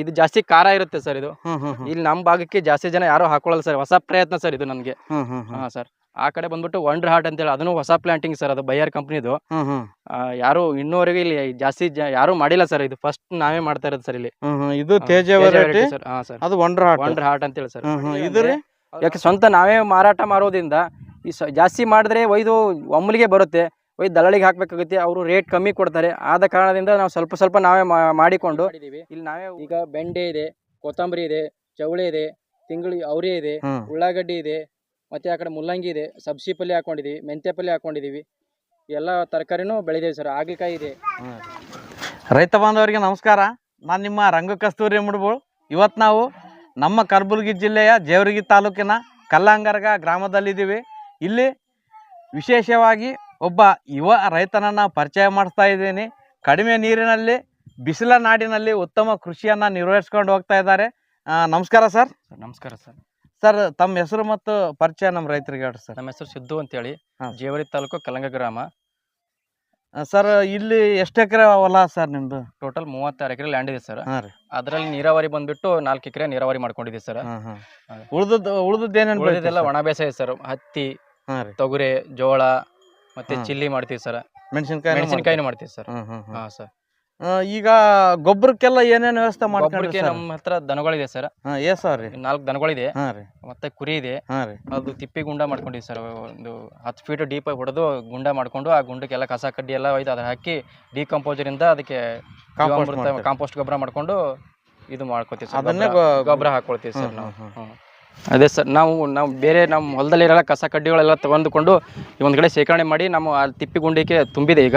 ಇದು ಜಾಸ್ತಿ ಖಾರ ಇರುತ್ತೆ ಸರ್ ಇದು. ಇಲ್ಲಿ ನಮ್ಮ ಭಾಗಕ್ಕೆ ಜಾಸ್ತಿ ಜನ ಯಾರು ಹಾಕೊಳ್ಳಲ್ಲ ಸರ್. ಹೊಸ ಪ್ರಯತ್ನ ಸರ್ ಇದು ನನಗೆ. ಹಾ ಸರ್. ಆ ಕಡೆ ಬಂದ್ಬಿಟ್ಟು ವಂಡರ್ ಹಾರ್ಟ್ ಅಂತೇಳಿ ಅದನ್ನು ಹೊಸ ಪ್ಲಾಂಟಿಂಗ್ ಸರ್ ಅದು ಬೈಯರ್ ಕಂಪ್ನಿದು ಯಾರು ಇನ್ನೂವರೆಗೂ ಇಲ್ಲಿ ಜಾಸ್ತಿ ಯಾರು ಮಾಡಿಲ್ಲ ಸರ್ ಇದು. ಫಸ್ಟ್ ನಾವೇ ಮಾಡ್ತಾ ಇರೋದು ಸರ್ ಇಲ್ಲಿ. ಇದು ತೇಜ ಸರ್. ಅದು ವಂಡರ್ ಹಾರ್ಟ್ ವಂಡರ್ ಹಾರ್ಟ್ ಅಂತೇಳಿ ಸರ್. ಇದು ಯಾಕೆ ಸ್ವಂತ ನಾವೇ ಮಾರಾಟ ಮಾಡೋದ್ರಿಂದ ಈ ಜಾಸ್ತಿ ಮಾಡಿದ್ರೆ ಒಯ್ದು ಒಮ್ಮಲಿಗೆ ಬರುತ್ತೆ. ಒಯ್ದು ದಲ್ಲಾಳಿಗೆ ಹಾಕ್ಬೇಕಾಗುತ್ತೆ ಅವರು ರೇಟ್ ಕಮ್ಮಿ ಕೊಡ್ತಾರೆ. ಆದ ಕಾರಣದಿಂದ ನಾವು ಸ್ವಲ್ಪ ಸ್ವಲ್ಪ ನಾವೇ ಮಾಡಿಕೊಂಡು ಇಲ್ಲಿ ನಾವೇ ಈಗ ಬೆಂಡೆ ಇದೆ ಕೊತ್ತಂಬರಿ ಇದೆ ಚೌಳಿ ಇದೆ ತಿಂಗಳು ಅವರಿ ಇದೆ ಉಳ್ಳಾಗಡ್ಡಿ ಇದೆ ಮತ್ತೆ ಆ ಕಡೆ ಮುಲ್ಲಂಗಿ ಇದೆ ಸಬ್ಸಿ ಪಲ್ಯ ಹಾಕೊಂಡಿದೀವಿ ಮೆಂತ್ಯ ಪಲ್ಯ ಹಾಕೊಂಡಿದೀವಿ. ಎಲ್ಲ ತರಕಾರಿನೂ ಬೆಳೆದೇವೆ ಸರ್ ಹಾಗಲಕಾಯಿ ಇದೆ. ರೈತ ಬಾಂಧವರಿಗೆ ನಮಸ್ಕಾರ. ನಾನು ನಿಮ್ಮ ರಂಗ ಕಸ್ತೂರಿ ಮುಡ್ಬೋಳು. ಇವತ್ತು ನಾವು ನಮ್ಮ ಕಲಬುರಗಿ ಜಿಲ್ಲೆಯ ಜೇವರ್ಗಿ ತಾಲೂಕಿನ ಕಲ್ಲಂಗರ್ಗ ಗ್ರಾಮದಲ್ಲಿದ್ದೀವಿ. ಇಲ್ಲಿ ವಿಶೇಷವಾಗಿ ಒಬ್ಬ ಯುವ ರೈತನನ್ನು ಪರಿಚಯ ಮಾಡಿಸ್ತಾ ಇದ್ದೀನಿ. ಕಡಿಮೆ ನೀರಿನಲ್ಲಿ ಬಿಸಿಲ ನಾಡಿನಲ್ಲಿ ಉತ್ತಮ ಕೃಷಿಯನ್ನು ನಿರ್ವಹಿಸ್ಕೊಂಡು ಹೋಗ್ತಾ ಇದ್ದಾರೆ. ನಮಸ್ಕಾರ ಸರ್. ನಮಸ್ಕಾರ ಸರ್. ಸರ್ ತಮ್ಮ ಹೆಸರು ಮತ್ತು ಪರಿಚಯ ನಮ್ಮ ರೈತರಿಗೆ ಹೇಳಿ ಸರ್. ನಮ್ಮ ಹೆಸರು ಸಿದ್ದು ಅಂತೇಳಿ. ಹೇಳಿ ಜೇವರಿ ತಾಲೂಕು ಕಲಂಗ ಗ್ರಾಮ. ಸರ್ ಇಲ್ಲಿ ಎಷ್ಟು ಎಕರೆ ಹೊಲ ಸರ್ ನಿಮ್ಮದು ಟೋಟಲ್ ಮೂವತ್ತಾರು ಎಕರೆ ಲ್ಯಾಂಡ್ ಇದೆ ಸರ್. ಅದರಲ್ಲಿ ನೀರಾವರಿ ಬಂದ್ಬಿಟ್ಟು ನಾಲ್ಕು ಎಕರೆ ನೀರಾವರಿ ಮಾಡ್ಕೊಂಡಿದ್ದೀವಿ ಸರ್. ಉಳ್ದದ್ದು ಉಳ್ದದ್ದು ಏನೇನು ಒಣ ಬೇಸಾಯ ಸರ್ ಹತ್ತಿ ತೊಗರೆ ಜೋಳ ಮತ್ತೆ ಚಿಲ್ಲಿ ಮಾಡ್ತೀವಿ ಸರ್. ಮೆಣಸಿನ್ಕಾಯಿ ಮೆಣಸಿನಕಾಯಿನೂ ಮಾಡ್ತೀವಿ ಸರ್. ಹ್ಮ್ ಹ್ಮ್ ಹ್ಮ್. ಹಾ ಸರ್. ಆ, ಈಗ ಗೊಬ್ಬರಕ್ಕೆಲ್ಲ ಏನೇನು ವ್ಯವಸ್ಥೆ ಮಾಡ್ಕೊಂಡ್ರಿ ಗೊಬ್ಬರಕ್ಕೆ ಸರ್? ನಮ್ಮ ಹತ್ರ ದನಗಳಿದೆ ಸರ್. ಹಾ ಏಸ್ ಸರ್ ನಾಲ್ಕು ದನಗಳಿದೆ. ಹಾ ರೀ. ಮತ್ತೆ ಕುರಿ ಇದೆ. ಹಾ ರೀ. ಅದು ತಿಪ್ಪಿ ಗುಂಡ ಮಾಡ್ಕೊಂಡಿವಿ ಸರ್. ಒಂದು ಹತ್ತು ಫೀಟ್ ಡೀಪ್ ಆಗಿ ಹೊಡೆದು ಗುಂಡ ಮಾಡ್ಕೊಂಡು ಆ ಗುಂಡಕ್ಕೆಲ್ಲ ಕಸ ಕಡ್ಡಿ ಎಲ್ಲ ಒಯ್ದು ಅದ್ರ ಹಾಕಿ ಡಿಕಂಪೋಸರ್ ಇಂದ ಅದಕ್ಕೆ ಮಾಡ್ತೀರಿ. ಕಾಂಪೋಸ್ಟ್ ಗೊಬ್ಬರ ಮಾಡ್ಕೊಂಡು ಇದು ಮಾಡ್ಕೊತೀವಿ ಸರ್. ಅದನ್ನೇ ಗೊಬ್ಬರ- ಗೊ- ಗೊಬ್ಬರ ಹಾಕೊಳ್ತೀವಿ ಸರ್ ನಾವು. ಹ್ಮ್, ಹ್ಮ್. ಅದೇ ಸರ್ ನಾವು ನಾವು ಬೇರೆ ನಮ್ಮ ಹೊಲದಲ್ಲಿರಲ್ಲ ಕಸ ಕಡ್ಡಿಗಳೆಲ್ಲ ತಗೊಂಡುಕೊಂಡು ಒಂದು ಕಡೆ ಶೇಖರಣೆ ಮಾಡಿ ನಮ್ಮ ಆ ತಿಪ್ಪಿ ಗುಂಡಿಗೆ ತುಂಬಿದೆ ಈಗ.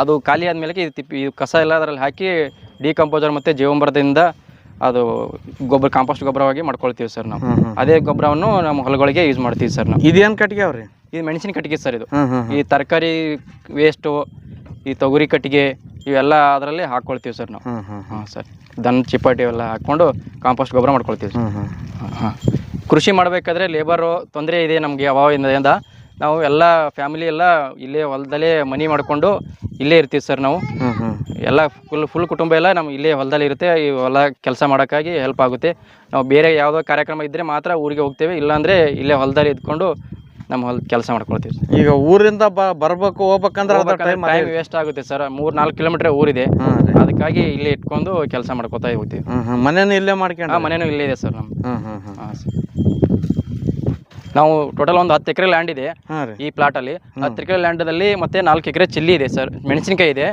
ಅದು ಖಾಲಿ ಆದಮೇಲೆ ಇದು ತಿಪ್ಪಿ ಇದು ಕಸ ಎಲ್ಲ ಅದರಲ್ಲಿ ಹಾಕಿ ಡಿಕಂಪೋಸರ್ ಮತ್ತು ಜೀವಂಬರದಿಂದ ಅದು ಗೊಬ್ಬರ ಕಾಂಪೋಸ್ಟ್ ಗೊಬ್ಬರವಾಗಿ ಮಾಡ್ಕೊಳ್ತೀವಿ ಸರ್ ನಾವು. ಅದೇ ಗೊಬ್ಬರವನ್ನು ನಮ್ಮ ಹೊಲಗಳಿಗೆ ಯೂಸ್ ಮಾಡ್ತೀವಿ ಸರ್ ನಾವು. ಇದೇನ್ ಕಟ್ಟಿಗೆ ಅವ್ರಿ? ಇದು ಮೆಣಸಿನ ಕಟ್ಟಿಗೆ ಸರ್ ಇದು. ಈ ತರಕಾರಿ ವೇಸ್ಟು ಈ ತೊಗರಿ ಕಟ್ಟಿಗೆ ಇವೆಲ್ಲ ಅದರಲ್ಲಿ ಹಾಕ್ಕೊಳ್ತೀವಿ ಸರ್ ನಾವು. ಹಾಂ ಸರ್. ದನ ಚಿಪಾಟಿ ಎಲ್ಲ ಹಾಕ್ಕೊಂಡು ಕಾಂಪೋಸ್ಟ್ ಗೊಬ್ಬರ ಮಾಡ್ಕೊಳ್ತೀವಿ ಸರ್. ಹ್ಮ್ ಹಾಂ. ಕೃಷಿ ಮಾಡಬೇಕಾದ್ರೆ ಲೇಬರು ತೊಂದರೆ ಇದೆ ನಮಗೆ ಅಭಾವದಿಂದ ನಾವು ಎಲ್ಲ ಫ್ಯಾಮಿಲಿ ಎಲ್ಲ ಇಲ್ಲೇ ಹೊಲದಲ್ಲೇ ಮನೆ ಮಾಡಿಕೊಂಡು ಇಲ್ಲೇ ಇರ್ತೀವಿ ಸರ್ ನಾವು. ಎಲ್ಲ ಫುಲ್ ಫುಲ್ ಕುಟುಂಬ ಎಲ್ಲ ನಮ್ಮ ಇಲ್ಲೇ ಹೊಲದಲ್ಲಿ ಇರುತ್ತೆ ಈ ಹೊಲ ಕೆಲಸ ಮಾಡೋಕ್ಕಾಗಿ ಹೆಲ್ಪ್ ಆಗುತ್ತೆ. ನಾವು ಬೇರೆ ಯಾವುದೋ ಕಾರ್ಯಕ್ರಮ ಇದ್ದರೆ ಮಾತ್ರ ಊರಿಗೆ ಹೋಗ್ತೇವೆ ಇಲ್ಲಾಂದರೆ ಇಲ್ಲೇ ಹೊಲದಲ್ಲಿ ಇದ್ಕೊಂಡು ನಮ್ಮ ಹೊಲ ಕೆಲಸ ಮಾಡ್ಕೊಳ್ತೀವಿ ಈಗ ಊರಿಂದ ಬ ಬರ್ಬೇಕು ಹೋಗ್ಬೇಕಂದ್ರೆ ಟೈಮ್ ಟೈಮ್ ವೇಸ್ಟ್ ಆಗುತ್ತೆ ಸರ್ ಮೂರು ನಾಲ್ಕು ಕಿಲೋಮೀಟರ್ ಊರಿದೆ ಅದಕ್ಕಾಗಿ ಇಲ್ಲೇ ಇಟ್ಕೊಂಡು ಕೆಲಸ ಮಾಡ್ಕೊತಾ ಹೋಗ್ತೀವಿ. ಮನೇನು ಇಲ್ಲೇ ಮಾಡ್ಕೊಂಡು ಮನೇನು ಇಲ್ಲೇ ಇದೆ ಸರ್ ನಮ್ಮ ಹಾಂ ಸರ್ ನಾವು ಟೋಟಲ್ ಒಂದು ಹತ್ತು ಎಕರೆ ಲ್ಯಾಂಡ್ ಇದೆ ಈ ಪ್ಲಾಟ್ ಪ್ಲಾಟಲ್ಲಿ ಹತ್ತು ಎಕರೆ ಲ್ಯಾಂಡಲ್ಲಿ ಮತ್ತೆ ನಾಲ್ಕು ಎಕರೆ ಚಿಲ್ಲಿ ಇದೆ ಸರ್. ಮೆಣಸಿನಕಾಯಿ ಇದೆ.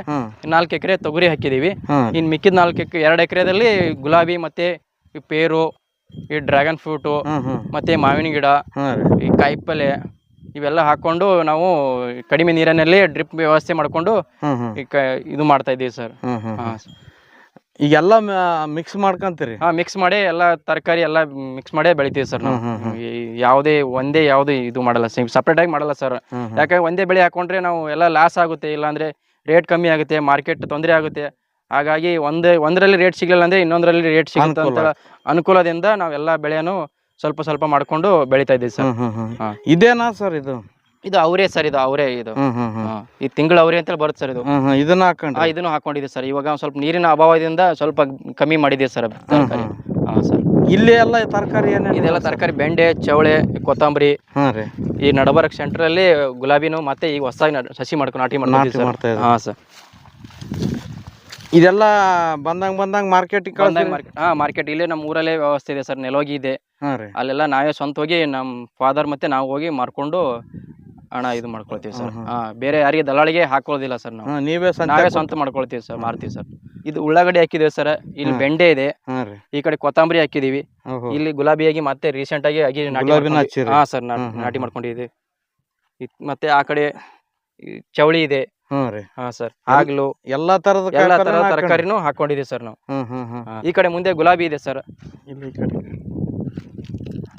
ನಾಲ್ಕು ಎಕರೆ ತೊಗರಿ ಹಾಕಿದೀವಿ. ಇನ್ ಇನ್ನು ಮಿಕ್ಕಿದ ನಾಲ್ಕು ಎಕರೆ ಎರಡು ಎಕರೆದಲ್ಲಿ ಗುಲಾಬಿ ಮತ್ತೆ ಈ ಪೇರು ಈ ಡ್ರ್ಯಾಗನ್ ಫ್ರೂಟು ಮತ್ತೆ ಮಾವಿನ ಗಿಡ ಹಾಂ ರೀ. ಈ ಕಾಯಿಪಲ್ಲೆ ಇವೆಲ್ಲ ಹಾಕೊಂಡು ನಾವು ಕಡಿಮೆ ನೀರಿನಲ್ಲಿ ಡ್ರಿಪ್ ವ್ಯವಸ್ಥೆ ಮಾಡಿಕೊಂಡು ಈ ಕ ಇದು ಮಾಡ್ತಾ ಇದ್ದೀವಿ ಸರ್. ಹಾಂ ಈಗೆಲ್ಲ ಮಿಕ್ಸ್ ಮಾಡ್ಕೊಂತೀರಿ? ಹಾ ಮಿಕ್ಸ್ ಮಾಡಿ ಎಲ್ಲ ತರಕಾರಿ ಎಲ್ಲ ಮಿಕ್ಸ್ ಮಾಡೇ ಬೆಳಿತೀವಿ ಸರ್ ನಾವು. ಈ ಯಾವುದೇ ಒಂದೇ ಯಾವುದು ಇದು ಮಾಡಲ್ಲ ಸಪ್ರೇಟ್ ಆಗಿ ಮಾಡಲ್ಲ ಸರ್. ಹ್ಮ್ ಒಂದೇ ಬೆಳೆ ಹಾಕೊಂಡ್ರೆ ನಾವು ಎಲ್ಲ ಲಾಸ್ ಆಗುತ್ತೆ ಇಲ್ಲಾಂದ್ರೆ ರೇಟ್ ಕಮ್ಮಿ ಆಗುತ್ತೆ ಮಾರ್ಕೆಟ್ ತೊಂದರೆ ಆಗುತ್ತೆ. ಹಾಗಾಗಿ ಒಂದೇ ಒಂದರಲ್ಲಿ ರೇಟ್ ಸಿಗಲಿಲ್ಲ ಅಂದ್ರೆ ಇನ್ನೊಂದರಲ್ಲಿ ರೇಟ್ ಸಿಗುತ್ತೆ ಅಂತ ಅನುಕೂಲ. ಅನುಕೂಲದಿಂದ ನಾವೆಲ್ಲ ಬೆಳೆಯನ್ನು ಸ್ವಲ್ಪ ಸ್ವಲ್ಪ ಮಾಡ್ಕೊಂಡು ಬೆಳಿತಾ ಇದ್ದೀವಿ ಸರ್. ಇದೇನಾ ಸರ್ ಇದು? ಇದು ಅವರೇ ಸರ್ ಇದು ಅವರೇ ಇದು. ಹ್ಮ್ ಹ್ಮ್ ಹ್ಮ್. ಹಾ. ಈ ತಿಂಗಳ ಅವರೇ ಅಂತ ಬರುತ್ತೆ ಸರ್ ಇದು. ಹ್ಮ್ ಹ್ಮ್ ಇದನ್ನ ಹಾ ಹಾಕೊಂಡ್ರಿ ಇದನ್ನು ಹಾಕೊಂಡಿದೆ ಸರ್. ಇವಾಗ ಒಂದ್ ಸ್ವಲ್ಪ ನೀರಿನ ಅಭಾವದಿಂದ ಸ್ವಲ್ಪ ಕಮ್ಮಿ ಮಾಡಿದೆ ಸರ್ ತರಕಾರಿ. ಹಾಂ ಸರ್. ಇಲ್ಲಿ ಎಲ್ಲ ತರಕಾರಿ ಏನೇನು ಇದೆಲ್ಲ ತರಕಾರಿ ಬೆಂಡೆ ಚವಳೆ ಕೊತ್ತಂಬರಿ. ಈ ರೀ. ಈ ಅಲ್ಲಿ ಗುಲಾಬಿನು ಮತ್ತೆ ಈಗ ಹೊಸದಾಗಿ ನಡ್- ಸಸಿ ಮಾಡ್ಕೊಂಡು ನಾಟಿ ಮಾಡ್ತಾ ಇದ್ದೀವಿ. ಹಾಂ ಸರ್. ಇದೆಲ್ಲ ಬಂದಂಗ್ ಬಂದಂಗ್ ಮಾರ್ಕೆಟಿಗೆ ಮಾರ್ಕೆಟ್ ಹಾ ಮಾರ್ಕೆಟ್ ಇಲ್ಲೇ ನಮ್ಮ ಊರಲ್ಲೇ ವ್ಯವಸ್ಥೆ ಇದೆ ಸರ್. ನೆಲೋಗಿ ಇದೆ. ಹಾಂ ರೀ. ಅಲ್ಲೆಲ್ಲ ನಾವೇ ಸ್ವಂತ ಹೋಗಿ ನಮ್ಮ ಫಾದರ್ ಮತ್ತೆ ನಾವು ಹೋಗಿ ಮಾರ್ಕೊಂಡು ಹಣ ಇದು ಮಾಡ್ಕೊಳ್ತೀವಿ ಸರ್. ಹ್ಮ್. ಬೇರೆ ಯಾರಿಗೆ ದಲ್ಲಾಳಿಗೆ ಹಾಕೊಳ್ಳೋದಿಲ್ಲ ಸರ್ ನಾವು. ಹಾಂ ನೀವೇ ನಾವೇ ಸ್ವಂತ ಮಾಡ್ಕೊಳ್ತೀವಿ ಸರ್ ಮಾರ್ತೀವಿ ಸರ್. ಇದು ಉಳ್ಳಾಗಡ್ಡಿ ಹಾಕಿದೀವಿ ಸರ್ ಇಲ್ಲಿ ಬೆಂಡೆ ಇದೆ. ಹಾಂ ರೀ. ಈ ಕಡೆ ಕೊತ್ತಂಬರಿ ಹಾಕಿದೀವಿ. ಇಲ್ಲಿ ಇಲ್ಲಿ ಗುಲಾಬಿಯಾಗಿ ಮತ್ತೆ ರೀಸೆಂಟ್ ಆಗಿ ಆಗಿ ನಾಟಿ ಗುಲಾಬಿನ ಮಾಡ್ಕೊಂಡಿ- ಹಚ್ಚಿರಿ? ಹಾ ಸರ್ ನಾ- ಹ್ಮ್, ಹ್ಮ್, ನಾಟಿ ಇತ್- ಮತ್ತೆ ಆ ಕಡೆ ಚೌಳಿ ಚವಳಿ ಇದೆ. ರೀ. ಹಾ ಸರ್ ಆಗ್ಲು ಎಲ್ಲಾ ತರದ ಎಲ್ಲಾ ತರ? ತರಕಾರಿನೂ ಹಾಕೊಂಡಿದೀವಿ ಸರ್ ನಾವು. ಹ್ಮ್ ಹ್ಮ್ ಹ್ಮ್. ಈ ಕಡೆ ಮುಂದೆ ಗುಲಾಬಿ ಇದೆ ಸರ್. ಇಲ್ಲಿ ಈ ಕಡೆ.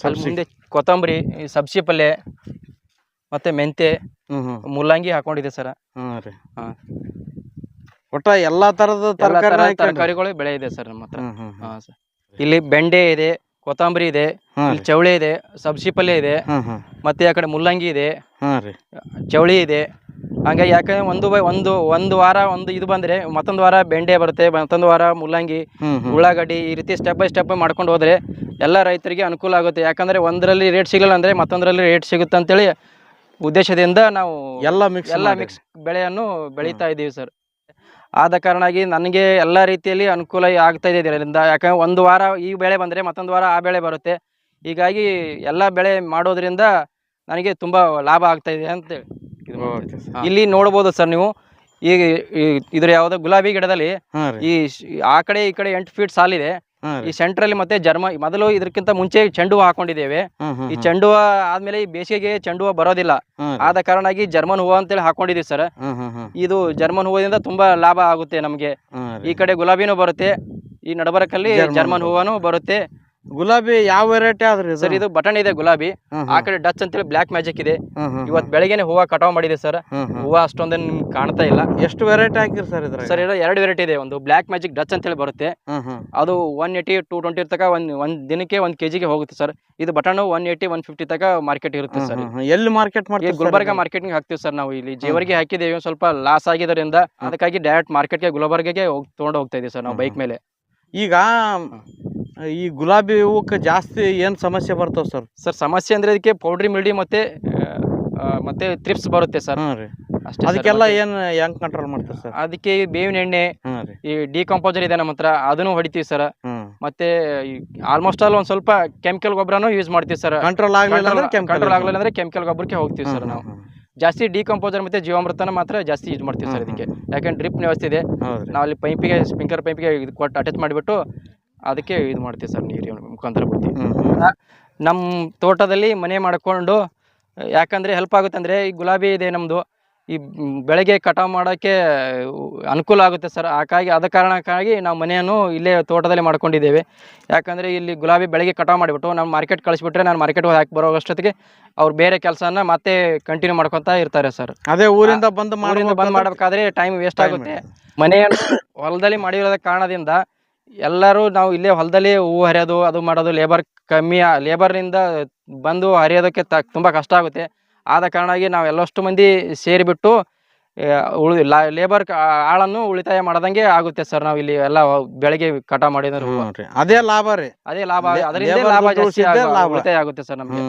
ಅಲ್ಲಿ ಮುಂದೆ ಕೊತ್ತಂಬರಿ ಈ ಸಬ್ಸಿ ಪಲ್ಯ ಮತ್ತೆ ಮೆಂತೆ ಮೂಲಂಗಿ ಮುಲ್ಲಂಗಿ ಹಾಕೊಂಡಿದೆ ಸರ್. ಹ್ಮ್ ರೀ. ಹಾ. ಒಟ್ಟ ಎಲ್ಲಾ ತರದ ತರಕಾರಿ ತರಕಾರಿಗಳು ಬೆಳೆ ಇದೆ ಸರ್ ನಮ್ಮ ಹತ್ರ. ಸರ್. ಇಲ್ಲಿ ಬೆಂಡೆ ಇದೆ ಕೊತ್ತಂಬರಿ ಇದೆ ಚೌಳಿ ಇಲ್ಲಿ ಚವಳೆ ಇದೆ ಸಬ್ಸಿ ಪಲ್ಯ ಇದೆ ಮತ್ತೆ ಆ ಕಡೆ ಮುಲ್ಲಂಗಿ ಇದೆ. ಚವಳಿ ಇದೆ. ಹಂಗ ಯಾಕಂದ್ರೆ ಒಂದು ಬೈ ಒಂದು ಒಂದು ವಾರ ಒಂದು ಇದು ಬಂದ್ರೆ ಮತ್ತೊಂದು ವಾರ ಬೆಂಡೆ ಬರುತ್ತೆ ಮತ್ತೊಂದು ವಾರ ಮುಲ್ಲಂಗಿ ಉಳ್ಳಾಗಡ್ಡಿ ಈ ರೀತಿ ಸ್ಟೆಪ್ ಬೈ ಸ್ಟೆಪ್ ಮಾಡ್ಕೊಂಡು ಹೋದ್ರೆ ಎಲ್ಲ ರೈತರಿಗೆ ಅನುಕೂಲ ಆಗುತ್ತೆ. ಯಾಕಂದ್ರೆ ಒಂದರಲ್ಲಿ ರೇಟ್ ಸಿಗಲ್ಲ ಅಂದ್ರೆ ಮತ್ತೊಂದರಲ್ಲಿ ರೇಟ್ ಸಿಗುತ್ತೆ ಅಂತೇಳಿ ಉದ್ದೇಶದಿಂದ ನಾವು ಎಲ್ಲ ಮಿಕ್ಸ್ ಎಲ್ಲ ಮಿಕ್ಸ್ ಬೆಳೆಯನ್ನು ಬೆಳೀತಾ ಇದ್ದೀವಿ ಸರ್. ಆದ ಕಾರಣಾಗಿ ನನಗೆ ಎಲ್ಲ ರೀತಿಯಲ್ಲಿ ಅನುಕೂಲ ಆಗ್ತಾ ಇದೆ ಇದರಿಂದ. ಯಾಕಂದ್ರೆ ಒಂದು ವಾರ ಈ ಬೆಳೆ ಬಂದರೆ ಮತ್ತೊಂದು ವಾರ ಆ ಬೆಳೆ ಬರುತ್ತೆ. ಹೀಗಾಗಿ ಎಲ್ಲ ಬೆಳೆ ಮಾಡೋದ್ರಿಂದ ನನಗೆ ತುಂಬ ಲಾಭ ಆಗ್ತಾ ಇದೆ ಅಂತೇಳಿ ಇಲ್ಲಿ ನೋಡ್ಬೋದು ಸರ್ ನೀವು. ಈಗ ಈ- ಇದ್ರ ಯಾವುದೋ ಗುಲಾಬಿ ಗಿಡದಲ್ಲಿ ಈ ಆ ಕಡೆ ಈ ಕಡೆ ಎಂಟು ಫೀಟ್ ಸಾಲಿದೆ. ಈ ಸೆಂಟ್ರಲ್ಲಿ ಮತ್ತೆ ಜರ್ಮ ಮೊದಲು ಇದಕ್ಕಿಂತ ಮುಂಚೆ ಚೆಂಡು ಹೂವು ಹಾಕೊಂಡಿದ್ದೇವೆ ಈ ಚೆಂಡು ಹೂವು ಆದ್ಮೇಲೆ ಈ ಬೇಸಿಗೆಗೆ ಚೆಂಡು ಹೂವು ಬರೋದಿಲ್ಲ ಆದ ಕಾರಣ ಆದ ಕಾರಣಾಗಿ ಜರ್ಮನ್ ಹೂವು ಅಂತೇಳಿ ಹಾಕೊಂಡಿದ್ದೀವಿ ಸರ್. ಇದು ಜರ್ಮನ್ ಹೂವಿಂದ ತುಂಬಾ ಲಾಭ ಆಗುತ್ತೆ ನಮಗೆ. ಈ ಕಡೆ ಗುಲಾಬಿನೂ ಬರುತ್ತೆ. ಈ ನಡಬರಕಲ್ಲಿ ಜರ್ಮನ್ ಹೂವನು ಬರುತ್ತೆ. ಗುಲಾಬಿ ಯಾವ ವೆರೈಟಿ ಆದ್ರಿ ಸರ್ ಇದು ಬಟನ್ ಇದೆ ಗುಲಾಬಿ. ಆ ಕಡೆ ಡಚ್ ಅಂತೇಳಿ ಬ್ಲಾಕ್ ಮ್ಯಾಜಿಕ್ ಇದೆ. ಇವತ್ತು ಬೆಳಗ್ಗೆನೆ ಹೂವು ಕಟಾವ್ ಮಾಡಿದೆ ಸರ್. ಹೂವ ಅಷ್ಟೊಂದೇನು ನಿಮ್ಗೆ ಕಾಣ್ತಾ ಇಲ್ಲ. ಎಷ್ಟು ವೆರೈಟಿ ಹಾಕಿರಿ ಸರ್ ಇದ್ರ ಸರ್ ಇದು ಎರಡು ವೆರೈಟಿ ಇದೆ. ಒಂದು ಬ್ಲಾಕ್ ಮ್ಯಾಜಿಕ್ ಡಚ್ ಅಂತೇಳಿ ಬರುತ್ತೆ. ಹ್ಮ್ ಹ್ಮ್. ಅದು ಒನ್ ಏಯ್ಟಿ ಟೂ ಟ್ವೆಂಟಿ ತನಕ ಒಂದ್ ಒಂದ್ ದಿನಕ್ಕೆ ಒಂದ್ ಕೆಜಿಗೆ ಹೋಗುತ್ತೆ ಸರ್. ಇದು button one eighty one fifty ತನಕ ಮಾರ್ಕೆಟ್ ಇರುತ್ತೆ ಸರ್. ಎಲ್ಲಿ ಮಾರ್ಕೆಟ್ ಮಾಡ್ತೀವಿ ಗುಲ್ಬರ್ಗ ಮಾರ್ಕೆಟಿಂಗ್ ಹಾಕ್ತಿವಿ ಸರ್ ನಾವು ಇಲ್ಲಿ. ಜೇವರಿಗೆ ಹಾಕಿದ್ದೇವೆ. ಸ್ವಲ್ಪ ಲಾಸ್ ಆಗಿದ್ದರಿಂದ ಅದಕ್ಕಾಗಿ ಡೈರೆಕ್ಟ್ ಮಾರ್ಕೆಟ್ಗೆ ಗುಲ್ಬರ್ಗಗೆ ಹೋಗಿ ತೊಗೊಂಡು ಹೋಗ್ತಾ ಇದೀವಿ ಸರ್ ನಾವು ಬೈಕ್ ಮೇಲೆ. ಈಗ ಈ ಗುಲಾಬಿ ಹೂವಕ್ಕೆ ಜಾಸ್ತಿ ಏನ್ ಸಮಸ್ಯೆ ಬರ್ತಾವ ಸರ್? ಸರ್ ಸಮಸ್ಯೆ ಅಂದ್ರೆ ಇದಕ್ಕೆ ಪೌಡ್ರಿ ಮಿಲ್ಡಿ ಮತ್ತೆ ಮತ್ತೆ ತ್ರಿಪ್ಸ್ ಬರುತ್ತೆ ಸರ್. ಹ್ಮ್ ರೀ. ಅಷ್ಟೇ ಅದಕ್ಕೆಲ್ಲ ಏನು ಹೆಂಗ್ ಕಂಟ್ರೋಲ್ ಮಾಡ್ತೀವಿ ಸರ್? ಅದಕ್ಕೆ ಈ ಬೇವಿನ ಎಣ್ಣೆ ರೀ. ಈ ಡಿಕಂಪೋಸರ್ ಇದೆ ನಮ್ಮ ಹತ್ರ ಅದನ್ನು ಹೊಡಿತೀವಿ ಸರ್. ಮತ್ತೆ ಆಲ್ಮೋಸ್ಟ್ ಆಲ್ ಒಂದ್ ಸ್ವಲ್ಪ ಕೆಮಿಕಲ್ ಗೊಬ್ಬರನು ಯೂಸ್ ಮಾಡ್ತೀವಿ ಸರ್. ಕಂಟ್ರೋಲ್ ಆಗಲಿಲ್ಲ ಅಂದ್ರೆ ಕಂಟ್ರೋಲ್ ಆಗಲಿಲ್ಲ ಅಂದ್ರೆ ಕೆಮಿಕಲ್ ಗೊಬ್ಬರಕ್ಕೆ ಹೋಗ್ತೀವಿ ಸರ್ ನಾವು. ಜಾಸ್ತಿ ಡಿಕಂಪೋಸರ್ ಮತ್ತೆ ಜೀವಾಮೃತನ ಮಾತ್ರ ಜಾಸ್ತಿ ಯೂಸ್ ಮಾಡ್ತೀವಿ ಸರ್ ಇದಕ್ಕೆ. ಯಾಕಂದ್ರೆ ಡ್ರಿಪ್ ವ್ಯವಸ್ಥೆ ಇದೆ. ಹೌದ್ರಿ. ನಾವು ಅಲ್ಲಿ ಪೈಪಿಗೆ ಸ್ಪಿಂಕರ್ ಪೈಪಿಗೆ ಇದು ಕೊಟ್ಟು ಅಟ್ಯಾಚ್ ಮಾಡಿಬಿಟ್ಟು ಅದಕ್ಕೆ ಇದು ಮಾಡ್ತೀವಿ ಸರ್ ನೀರಿನ ಮುಖಾಂತರ ಬಿಡ್ತೀವಿ. ನಮ್ಮ ತೋಟದಲ್ಲಿ ಮನೆ ಮಾಡಿಕೊಂಡು ಯಾಕಂದರೆ ಹೆಲ್ಪ್ ಆಗುತ್ತೆ ಅಂದರೆ ಈ ಗುಲಾಬಿ ಇದೆ ನಮ್ಮದು ಈ ಬೆಳಗ್ಗೆ ಬೆಳೆಗೆ ಕಟಾವು ಮಾಡೋಕ್ಕೆ ಅನುಕೂಲ ಆಗುತ್ತೆ ಸರ್. ಹಾಗಾಗಿ ಅದ ಕಾರಣಕ್ಕಾಗಿ ನಾವು ಮನೆಯನ್ನು ಇಲ್ಲೇ ತೋಟದಲ್ಲಿ ಮಾಡ್ಕೊಂಡಿದ್ದೇವೆ. ಯಾಕಂದರೆ ಇಲ್ಲಿ ಗುಲಾಬಿ ಬೆಳಗ್ಗೆ ಕಟಾವು ಮಾಡಿಬಿಟ್ಟು ನಾವು ಮಾರ್ಕೆಟ್ ಕಳಿಸ್ಬಿಟ್ರೆ ನಾನು ಮಾರ್ಕೆಟ್ ಹೋಗಿ ಹಾಕಿ ಬರೋ ಅಷ್ಟೊತ್ತಿಗೆ ಅವ್ರು ಬೇರೆ ಕೆಲಸನ ಮತ್ತೆ ಕಂಟಿನ್ಯೂ ಮಾಡ್ಕೊತಾ ಇರ್ತಾರೆ ಸರ್. ಅದೇ ಊರಿಂದ ಬಂದು ಊರಿಂದ ಬಂದು ಮಾಡಬೇಕಾದ್ರೆ ಟೈಮ್ ವೇಸ್ಟ್ ಆಗುತ್ತೆ. ಮನೆಯನ್ನು ಹೊಲದಲ್ಲಿ ಮಾಡಿರೋದ ಕಾರಣದಿಂದ ಎಲ್ಲರೂ ನಾವು ಇಲ್ಲೇ ಹೊಲದಲ್ಲಿ ಹೂವು ಹರಿಯೋದು ಅದು ಮಾಡೋದು ಲೇಬರ್ ಕಮ್ಮಿ ಲೇಬರ್ನಿಂದ ಬಂದು ಹರಿಯೋದಕ್ಕೆ ತ ತುಂಬ ಕಷ್ಟ ಆಗುತ್ತೆ. ಆದ ಕಾರಣಾಗಿ ನಾವು ಎಲ್ಲಷ್ಟು ಮಂದಿ ಸೇರಿಬಿಟ್ಟು ಬಿಟ್ಟು ಉಳಿ ಲೇಬರ್ ಆಳನ್ನು ಉಳಿತಾಯ ಮಾಡದಂಗೆ ಆಗುತ್ತೆ ಸರ್ ನಾವು ಇಲ್ಲಿ ಎಲ್ಲ ಬೆಳಗ್ಗೆ ಕಟಾವ್ ಮಾಡಿದ್ರೆ ಹೂವು. ಅದೇ ಲಾಭ ರೀ. ಅದೇ ಲಾಭ ಅದರಿಂದ ಲಾಭ ಜಾಸ್ತಿ ಆಗ- ಉಳಿತಾಯ ಆಗುತ್ತೆ ಸರ್ ನಮ್ಗೆ.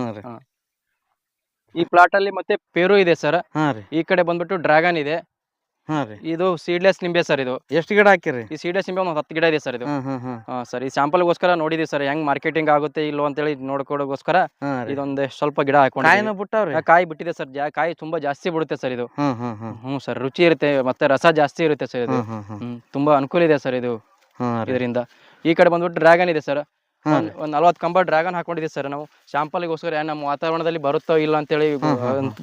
ಈ ಪ್ಲಾಟ್ ಅಲ್ಲಿ ಮತ್ತೆ ಪೇರು ಇದೆ ಸರ್. ಈ ಕಡೆ ಬಂದ್ಬಿಟ್ಟು ಡ್ರ್ಯಾಗನ್ ಇದೆ. ಹಾ ರೀ. ಇದು ಸೀಡ್ಲೆಸ್ ನಿಂಬೆ ಸರ್ ಇದು. ಎಷ್ಟು ಗಿಡ ಹಾಕಿರಿ? ಈ ಸೀಡ್ಲೆಸ್ ನಿಂಬೆ ಒಂದು ಹತ್ತು ಗಿಡ ಇದೆ ಸರ್ ಇದು. ಹಾ ಸರ್ ಈ ಸ್ಯಾಂಪಲ್ಗೋಸ್ಕರ ನೋಡಿದೀವಿ ಸರ್ ಹೆಂಗ್ ಮಾರ್ಕೆಟಿಂಗ್ ಆಗುತ್ತೆ ಇಲ್ಲೋ ಅಂತೇಳಿ ನೋಡ್ಕೊಡೋಗೋಸ್ಕರ ಹಾ ರೀ. ಇದೊಂದು ಸ್ವಲ್ಪ ಗಿಡ ಕಾಯಿನ ಹಾಕೊಂಡು ಬಿಟ್ಟಾವ್ರಿ ಕಾಯಿ ಬಿಟ್ಟಿದೆ ಸರ್ ಕಾಯಿ ತುಂಬಾ ಜಾಸ್ತಿ ಬಿಡುತ್ತೆ ಸರ್ ಇದು. ಹ್ಮ್ ಹ್ಞೂ ಸರ್ ರುಚಿ ಇರುತ್ತೆ ಮತ್ತೆ ರಸ ಜಾಸ್ತಿ ಇರುತ್ತೆ ಸರ್ ಇದು. ಹ್ಮ್ ತುಂಬಾ ಅನುಕೂಲ ಇದೆ ಸರ್ ಇದು. ರೀ. ಇದರಿಂದ. ಈ ಕಡೆ ಬಂದ್ಬಿಟ್ಟು ಡ್ರ್ಯಾಗನ್ ಇದೆ ಸರ್ ಹಾ ಒಂದ್ ಒಂದ್ ನಲ್ವತ್ತು ಕಂಬ ಡ್ರ್ಯಾಗನ್ ಹಾಕೊಂಡಿದ್ದೀವಿ ಸರ್ ನಾವು. ಶಾಂಪಲ್ಗೋಸ್ಕರ ನಮ್ಮ ವಾತಾವರಣದಲ್ಲಿ ಬರುತ್ತೋ ಇಲ್ಲ ಅಂತೇಳಿ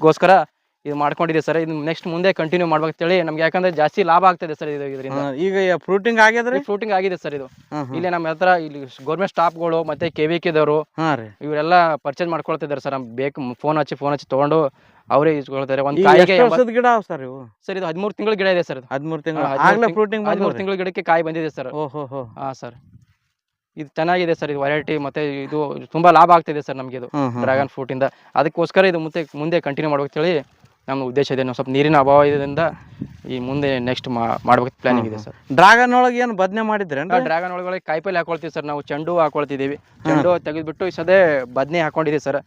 ಗೋಸ್ಕರ ಇದು ಮಾಡ್ಕೊಂಡಿದೆ ಸರ್. ಇದು ನೆಕ್ಸ್ಟ್ ಮುಂದೆ ಕಂಟಿನ್ಯೂ ಮಾಡ್ಬೇಕಂತೇಳಿ ನಮ್ಗೆ ಯಾಕಂದ್ರೆ ಜಾಸ್ತಿ ಲಾಭ ಆಗ್ತದೆ ಸರ್ ಇದು ಇದರಿಂದ. ಈಗ ಫ್ರೂಟಿಂಗ್ ಆಗಿದ್ರೆ? ಫ್ರೂಟಿಂಗ್ ಆಗಿದೆ ಸರ್ ಇದು. ಇಲ್ಲಿ ನಮ್ಮ ಹತ್ರ ಇಲ್ಲಿ ಗೌರ್ಮೆಂಟ್ ಸ್ಟಾಫ್ಗಳು ಮತ್ತೆ ಕೆ ವಿ ಕೆದವರು ಇವರೆಲ್ಲ ಪರ್ಚೇಸ್ ಮಾಡ್ಕೊಳ್ತಿದ್ದಾರೆ ಸರ್. ನಮ್ಗೆ ಬೇಕು ಫೋನ್ ಹಚ್ಚಿ ಫೋನ್ ಹಚ್ಚಿ ತಗೊಂಡು ಅವರೇ ಇಸ್ಕೊಳ್ತಾರೆ ಒಂದು ಕಾಯಿಗೆ ಗಿಡ ಸರ್ ಇವು? ಸರ್ ಇದು ಹದಿಮೂರು ತಿಂಗಳ ಗಿಡ ಇದೆ ಸರ್ ಹದಿಮೂರು ತಿಂಗಳು? ಹದಿಮೂರು ಆಗ್ಲೇ ಫ್ರೂಟಿಂಗ್ ಹದಿಮೂರು ತಿಂಗಳ ಗಿಡಕ್ಕೆ ಕಾಯಿ ಬಂದಿದೆ ಸರ್. ಓಹೋ ಹಾ ಸರ್. ಇದು ಚೆನ್ನಾಗಿದೆ ಸರ್ ಇದು ವೆರೈಟಿ ಮತ್ತೆ ಇದು ತುಂಬಾ ಲಾಭ ಆಗ್ತಿದೆ ಸರ್ ನಮಗೆ ಇದು ಡ್ರ್ಯಾಗನ್ ಫ್ರೂಟ್ ಇಂದ. ಅದಕ್ಕೋಸ್ಕರ ಇದು ಮುಂದೆ ಮುಂದೆ ಕಂಟಿನ್ಯೂ ಮಾಡ್ಬೇಕಂತೇಳಿ ನಮ್ಮ ಉದ್ದೇಶ ಇದೆ. ಸ್ವಲ್ಪ ನೀರಿನ ಅಭಾವ ಇದರಿಂದ ಈ ಮುಂದೆ ನೆಕ್ಸ್ಟ್ ಮಾಡ್ಬೇಕು ಪ್ಲಾನಿಂಗ್ ಇದೆ ಸರ್. ಡ್ರಾಗನ್ ಒಳಗೆ ಏನು ಬದನೆ ಮಾಡಿದ್ರೆ ಡ್ರಾಗನ್ ಒಳಗೊಳಗೆ ಕಾಯಿಪಲ್ಲೆ ಹಾಕೊಳ್ತೀವಿ ಸರ್ ನಾವು ಚೆಂಡು ಹಾಕೊಳ್ತಿದೀವಿ ಹಾಕೊಳ್ತಿದ್ದೀವಿ. ಚೆಂಡು ತೆಗೆದ್ಬಿಟ್ಟು ಈ ಸದೇ ಬದನೆ ಹಾಕೊಂಡಿದೆ ಸರ್.